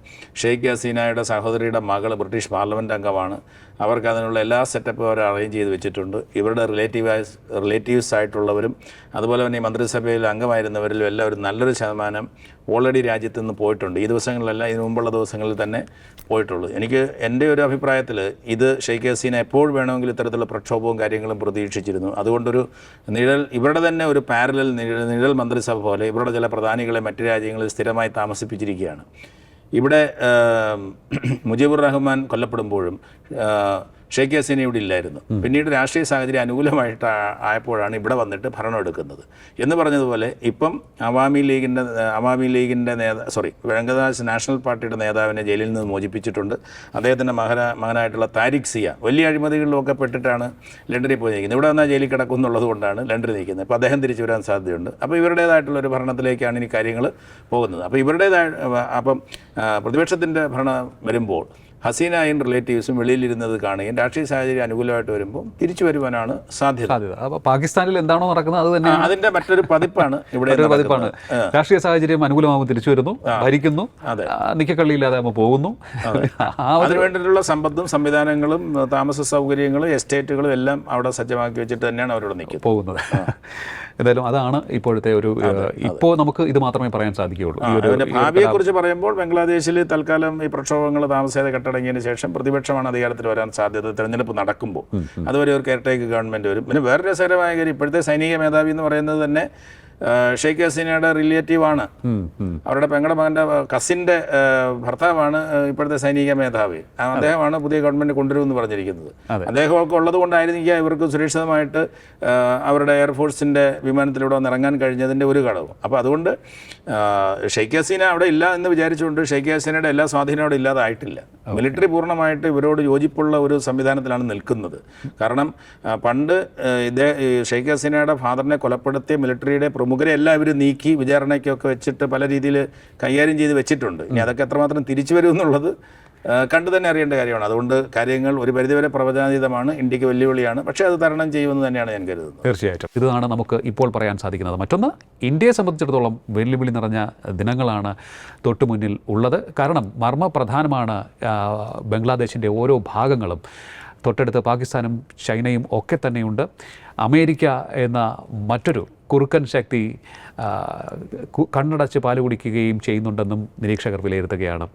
ഷെയ്ഖ് ഹസീനയുടെ സഹോദരിയുടെ മകൾ ബ്രിട്ടീഷ് പാർലമെന്റ് അംഗമാണ്. അവർക്ക് അതിനുള്ള എല്ലാ സെറ്റപ്പും അവർ അറേഞ്ച് ചെയ്ത് വെച്ചിട്ടുണ്ട്. ഇവരുടെ റിലേറ്റീവ് റിലേറ്റീവ്സ് ആയിട്ടുള്ളവരും അതുപോലെ തന്നെ മന്ത്രിസഭയിൽ അംഗമായിരുന്നവരിലും എല്ലാവരും നല്ലൊരു ശതമാനം ഓൾറെഡി രാജ്യത്ത് നിന്ന് പോയിട്ടുണ്ട്. ഈ ദിവസങ്ങളിലല്ല ഇതിനു മുമ്പുള്ള ദിവസങ്ങളിൽ തന്നെ പോയിട്ടുള്ളൂ. എനിക്ക് എന്റെ ഒരു അഭിപ്രായത്തിൽ ഇത് ഷെയ്ഖ് ഹസീന എപ്പോൾ വേണമെങ്കിലും ഇത്തരത്തിലുള്ള പ്രക്ഷോഭവും കാര്യങ്ങളും പ്രതീക്ഷിച്ചിരുന്നു. അതുകൊണ്ടൊരു നിഴൽ ഇവരുടെ തന്നെ ഒരു പാരലൽ നിഴൽ മന്ത്രിസഭ പോലെ ഇവരുടെ ചില പ്രധാനികളെ മറ്റ് രാജ്യങ്ങളിൽ സ്ഥിരമായി താമസിപ്പിച്ചിരിക്കുകയാണ്. ഇവിടെ മുജീബുർ റഹ്മാൻ കൊല്ലപ്പെടുമ്പോഴും ആ, ഷെയ്ഖ് ഹസീന ഇവിടെ ഇല്ലായിരുന്നു. പിന്നീട് രാഷ്ട്രീയ സാഹചര്യം അനുകൂലമായിട്ട് ആയപ്പോഴാണ് ഇവിടെ വന്നിട്ട് ഭരണം എടുക്കുന്നത് എന്ന് പറഞ്ഞതുപോലെ ഇപ്പം അവാമി ലീഗിന്റെ അവാമി ലീഗിന്റെ നേതാ സോറി വെങ്കദാസ് നാഷണൽ പാർട്ടിയുടെ നേതാവിനെ ജയിലിൽ നിന്ന് മോചിപ്പിച്ചിട്ടുണ്ട്. അദ്ദേഹത്തിന്റെ മകന മകനായിട്ടുള്ള താരിഖ് സിയ. വലിയ അഴിമതികളിലൊക്കെ പെട്ടിട്ടാണ് ലണ്ടനിൽ പോയി നിൽക്കുന്നത് ഇവിടെ വന്നാൽ ജയിലിൽ കിടക്കും എന്നുള്ളത് കൊണ്ടാണ് ലണ്ടനിൽ നിൽക്കുന്നത്. അപ്പോൾ അദ്ദേഹം തിരിച്ചു വരാൻ സാധ്യതയുണ്ട്. അപ്പോൾ ഇവരുടേതായിട്ടുള്ള ഒരു ഭരണത്തിലേക്കാണ് ഇനി കാര്യങ്ങൾ പോകുന്നത്. അപ്പോൾ ഇവരുടേതായ അപ്പം പ്രതിപക്ഷത്തിന്റെ ഭരണം വരുമ്പോൾ ഹസീനായും റിലേറ്റീവ്സും വെളിയിലിരുന്നത് കാണുകയും രാഷ്ട്രീയ സാഹചര്യം അനുകൂലമായിട്ട് വരുമ്പോൾ തിരിച്ചു വരുവാനാണ് സാധ്യത. സാധ്യത. അപ്പോൾ പാകിസ്ഥാനിൽ എന്താണോ നടക്കുന്നത് അത് തന്നെ അതിന്റെ മറ്റൊരു പതിപ്പാണ് ഇവിടെ പതിപ്പാണ്. രാഷ്ട്രീയ സാഹചര്യം അനുകൂലമാകുമ്പോൾ തിരിച്ചു വരുന്നു ഭരിക്കുന്നു. നിക്കക്കള്ളിയില്ലാതെ പോകുന്നു. അതിനുവേണ്ടിയിട്ടുള്ള സമ്പത്തും സംവിധാനങ്ങളും താമസ സൗകര്യങ്ങളും എസ്റ്റേറ്റുകളും എല്ലാം അവിടെ സജ്ജമാക്കി വെച്ചിട്ട് തന്നെയാണ് അവരോട് നിൽക്കുന്നത്. പോകുന്നത്. എന്തായാലും അതാണ് ഇപ്പോഴത്തെ ഒരു ഇപ്പോൾ നമുക്ക് ഇത് മാത്രമേ പറയാൻ സാധിക്കുകയുള്ളൂ. ഭാവിയെ കുറിച്ച് പറയുമ്പോൾ ബംഗ്ലാദേശിൽ തൽക്കാലം ഈ പ്രക്ഷോഭങ്ങൾ താമസിയാതെ കെട്ടടങ്ങിയതിന് ശേഷം പ്രതിപക്ഷമാണ് അധികാരത്തിൽ വരാൻ സാധ്യത തെരഞ്ഞെടുപ്പ് നടക്കുമ്പോൾ. അതുവരെ ഒരു കെയർടേക്ക് ഗവൺമെന്റ് വരും. പിന്നെ വേറെ രസകരമായ കാര്യം ഇപ്പോഴത്തെ സൈനിക മേധാവി എന്ന് പറയുന്നത് തന്നെ ഷെയ്ഖ് ഹസീനയുടെ റിലേറ്റീവാണ്. അവരുടെ പെങ്ങളുടെ മകന്റെ കസിന്റെ ഭർത്താവാണ് ഇപ്പോഴത്തെ സൈനിക മേധാവി. അദ്ദേഹമാണ് പുതിയ ഗവൺമെന്റ് കൊണ്ടുവരുമെന്ന് പറഞ്ഞിരിക്കുന്നത്. അദ്ദേഹമൊക്കെ ഉള്ളത് കൊണ്ടായിരിക്കാം ഇവർക്ക് സുരക്ഷിതമായിട്ട് അവരുടെ എയർഫോഴ്സിന്റെ വിമാനത്തിലൂടെ വന്ന് ഇറങ്ങാൻ കഴിഞ്ഞതിന്റെ ഒരു ഘടകം അപ്പോൾ അതുകൊണ്ട് ഷെയ്ഖ് ഹസീന അവിടെ ഇല്ല എന്ന് വിചാരിച്ചുകൊണ്ട് ഷെയ്ഖ് ഹസീനയുടെ എല്ലാ സ്വാധീനം അവിടെ ഇല്ലാതായിട്ടില്ല. മിലിറ്ററി പൂർണമായിട്ട് ഇവരോട് യോജിപ്പുള്ള ഒരു സംവിധാനത്തിലാണ് നിൽക്കുന്നത്. കാരണം പണ്ട് ഇദ്ദേഹം ഷെയ്ഖ് ഹസീനയുടെ ഫാദറിനെ കൊലപ്പെടുത്തിയ മിലിറ്ററിയുടെ പ്രമുഖരെ എല്ലാവരും നീക്കി വിചാരണയ്ക്കൊക്കെ വെച്ചിട്ട് പല രീതിയിൽ കൈകാര്യം ചെയ്ത് വെച്ചിട്ടുണ്ട്. ഇനി അതൊക്കെ എത്രമാത്രം തിരിച്ചു വരും എന്നുള്ളത് കണ്ടു തന്നെ അറിയേണ്ട കാര്യമാണ്. അതുകൊണ്ട് കാര്യങ്ങൾ ഒരു പരിധിവരെ പ്രവചനാതീതമാണ്. ഇന്ത്യയ്ക്ക് വെല്ലുവിളിയാണ്. പക്ഷേ അത് തരണം ചെയ്യുമെന്ന് തന്നെയാണ് ഞാൻ കരുതുന്നത്. തീർച്ചയായിട്ടും. ഇതാണ് നമുക്ക് ഇപ്പോൾ പറയാൻ സാധിക്കുന്നത്. മറ്റൊന്ന് ഇന്ത്യയെ സംബന്ധിച്ചിടത്തോളം വെല്ലുവിളി നിറഞ്ഞ ദിനങ്ങളാണ് തൊട്ടു മുന്നിൽ ഉള്ളത്. കാരണം മർമ്മ പ്രധാനമാണ് ബംഗ്ലാദേശിന്റെ ഓരോ ഭാഗങ്ങളും. തൊട്ടടുത്ത് പാകിസ്ഥാനും ചൈനയും ഒക്കെ തന്നെയുണ്ട്. അമേരിക്ക എന്ന മറ്റൊരു കുറുക്കൻ ശക്തി കണ്ണടച്ച് പാൽ കുടിക്കുകയും ചെയ്യുന്നുണ്ടെന്നും നിരീക്ഷകർ വിലയിരുത്തുകയാണ്.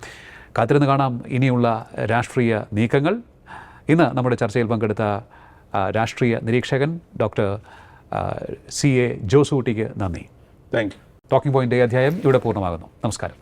കാത്തിരുന്ന് കാണാം ഇനിയുള്ള രാഷ്ട്രീയ നീക്കങ്ങൾ. ഇന്ന് നമ്മുടെ ചർച്ചയിൽ പങ്കെടുത്ത രാഷ്ട്രീയ നിരീക്ഷകൻ ഡോക്ടർ സി. എ. ജോസൂട്ടിക്ക് നന്ദി. താങ്ക് യു ടോക്കിംഗ് പോയിന്റ് അധ്യായം ഇവിടെ പൂർണമാകുന്നു. നമസ്കാരം.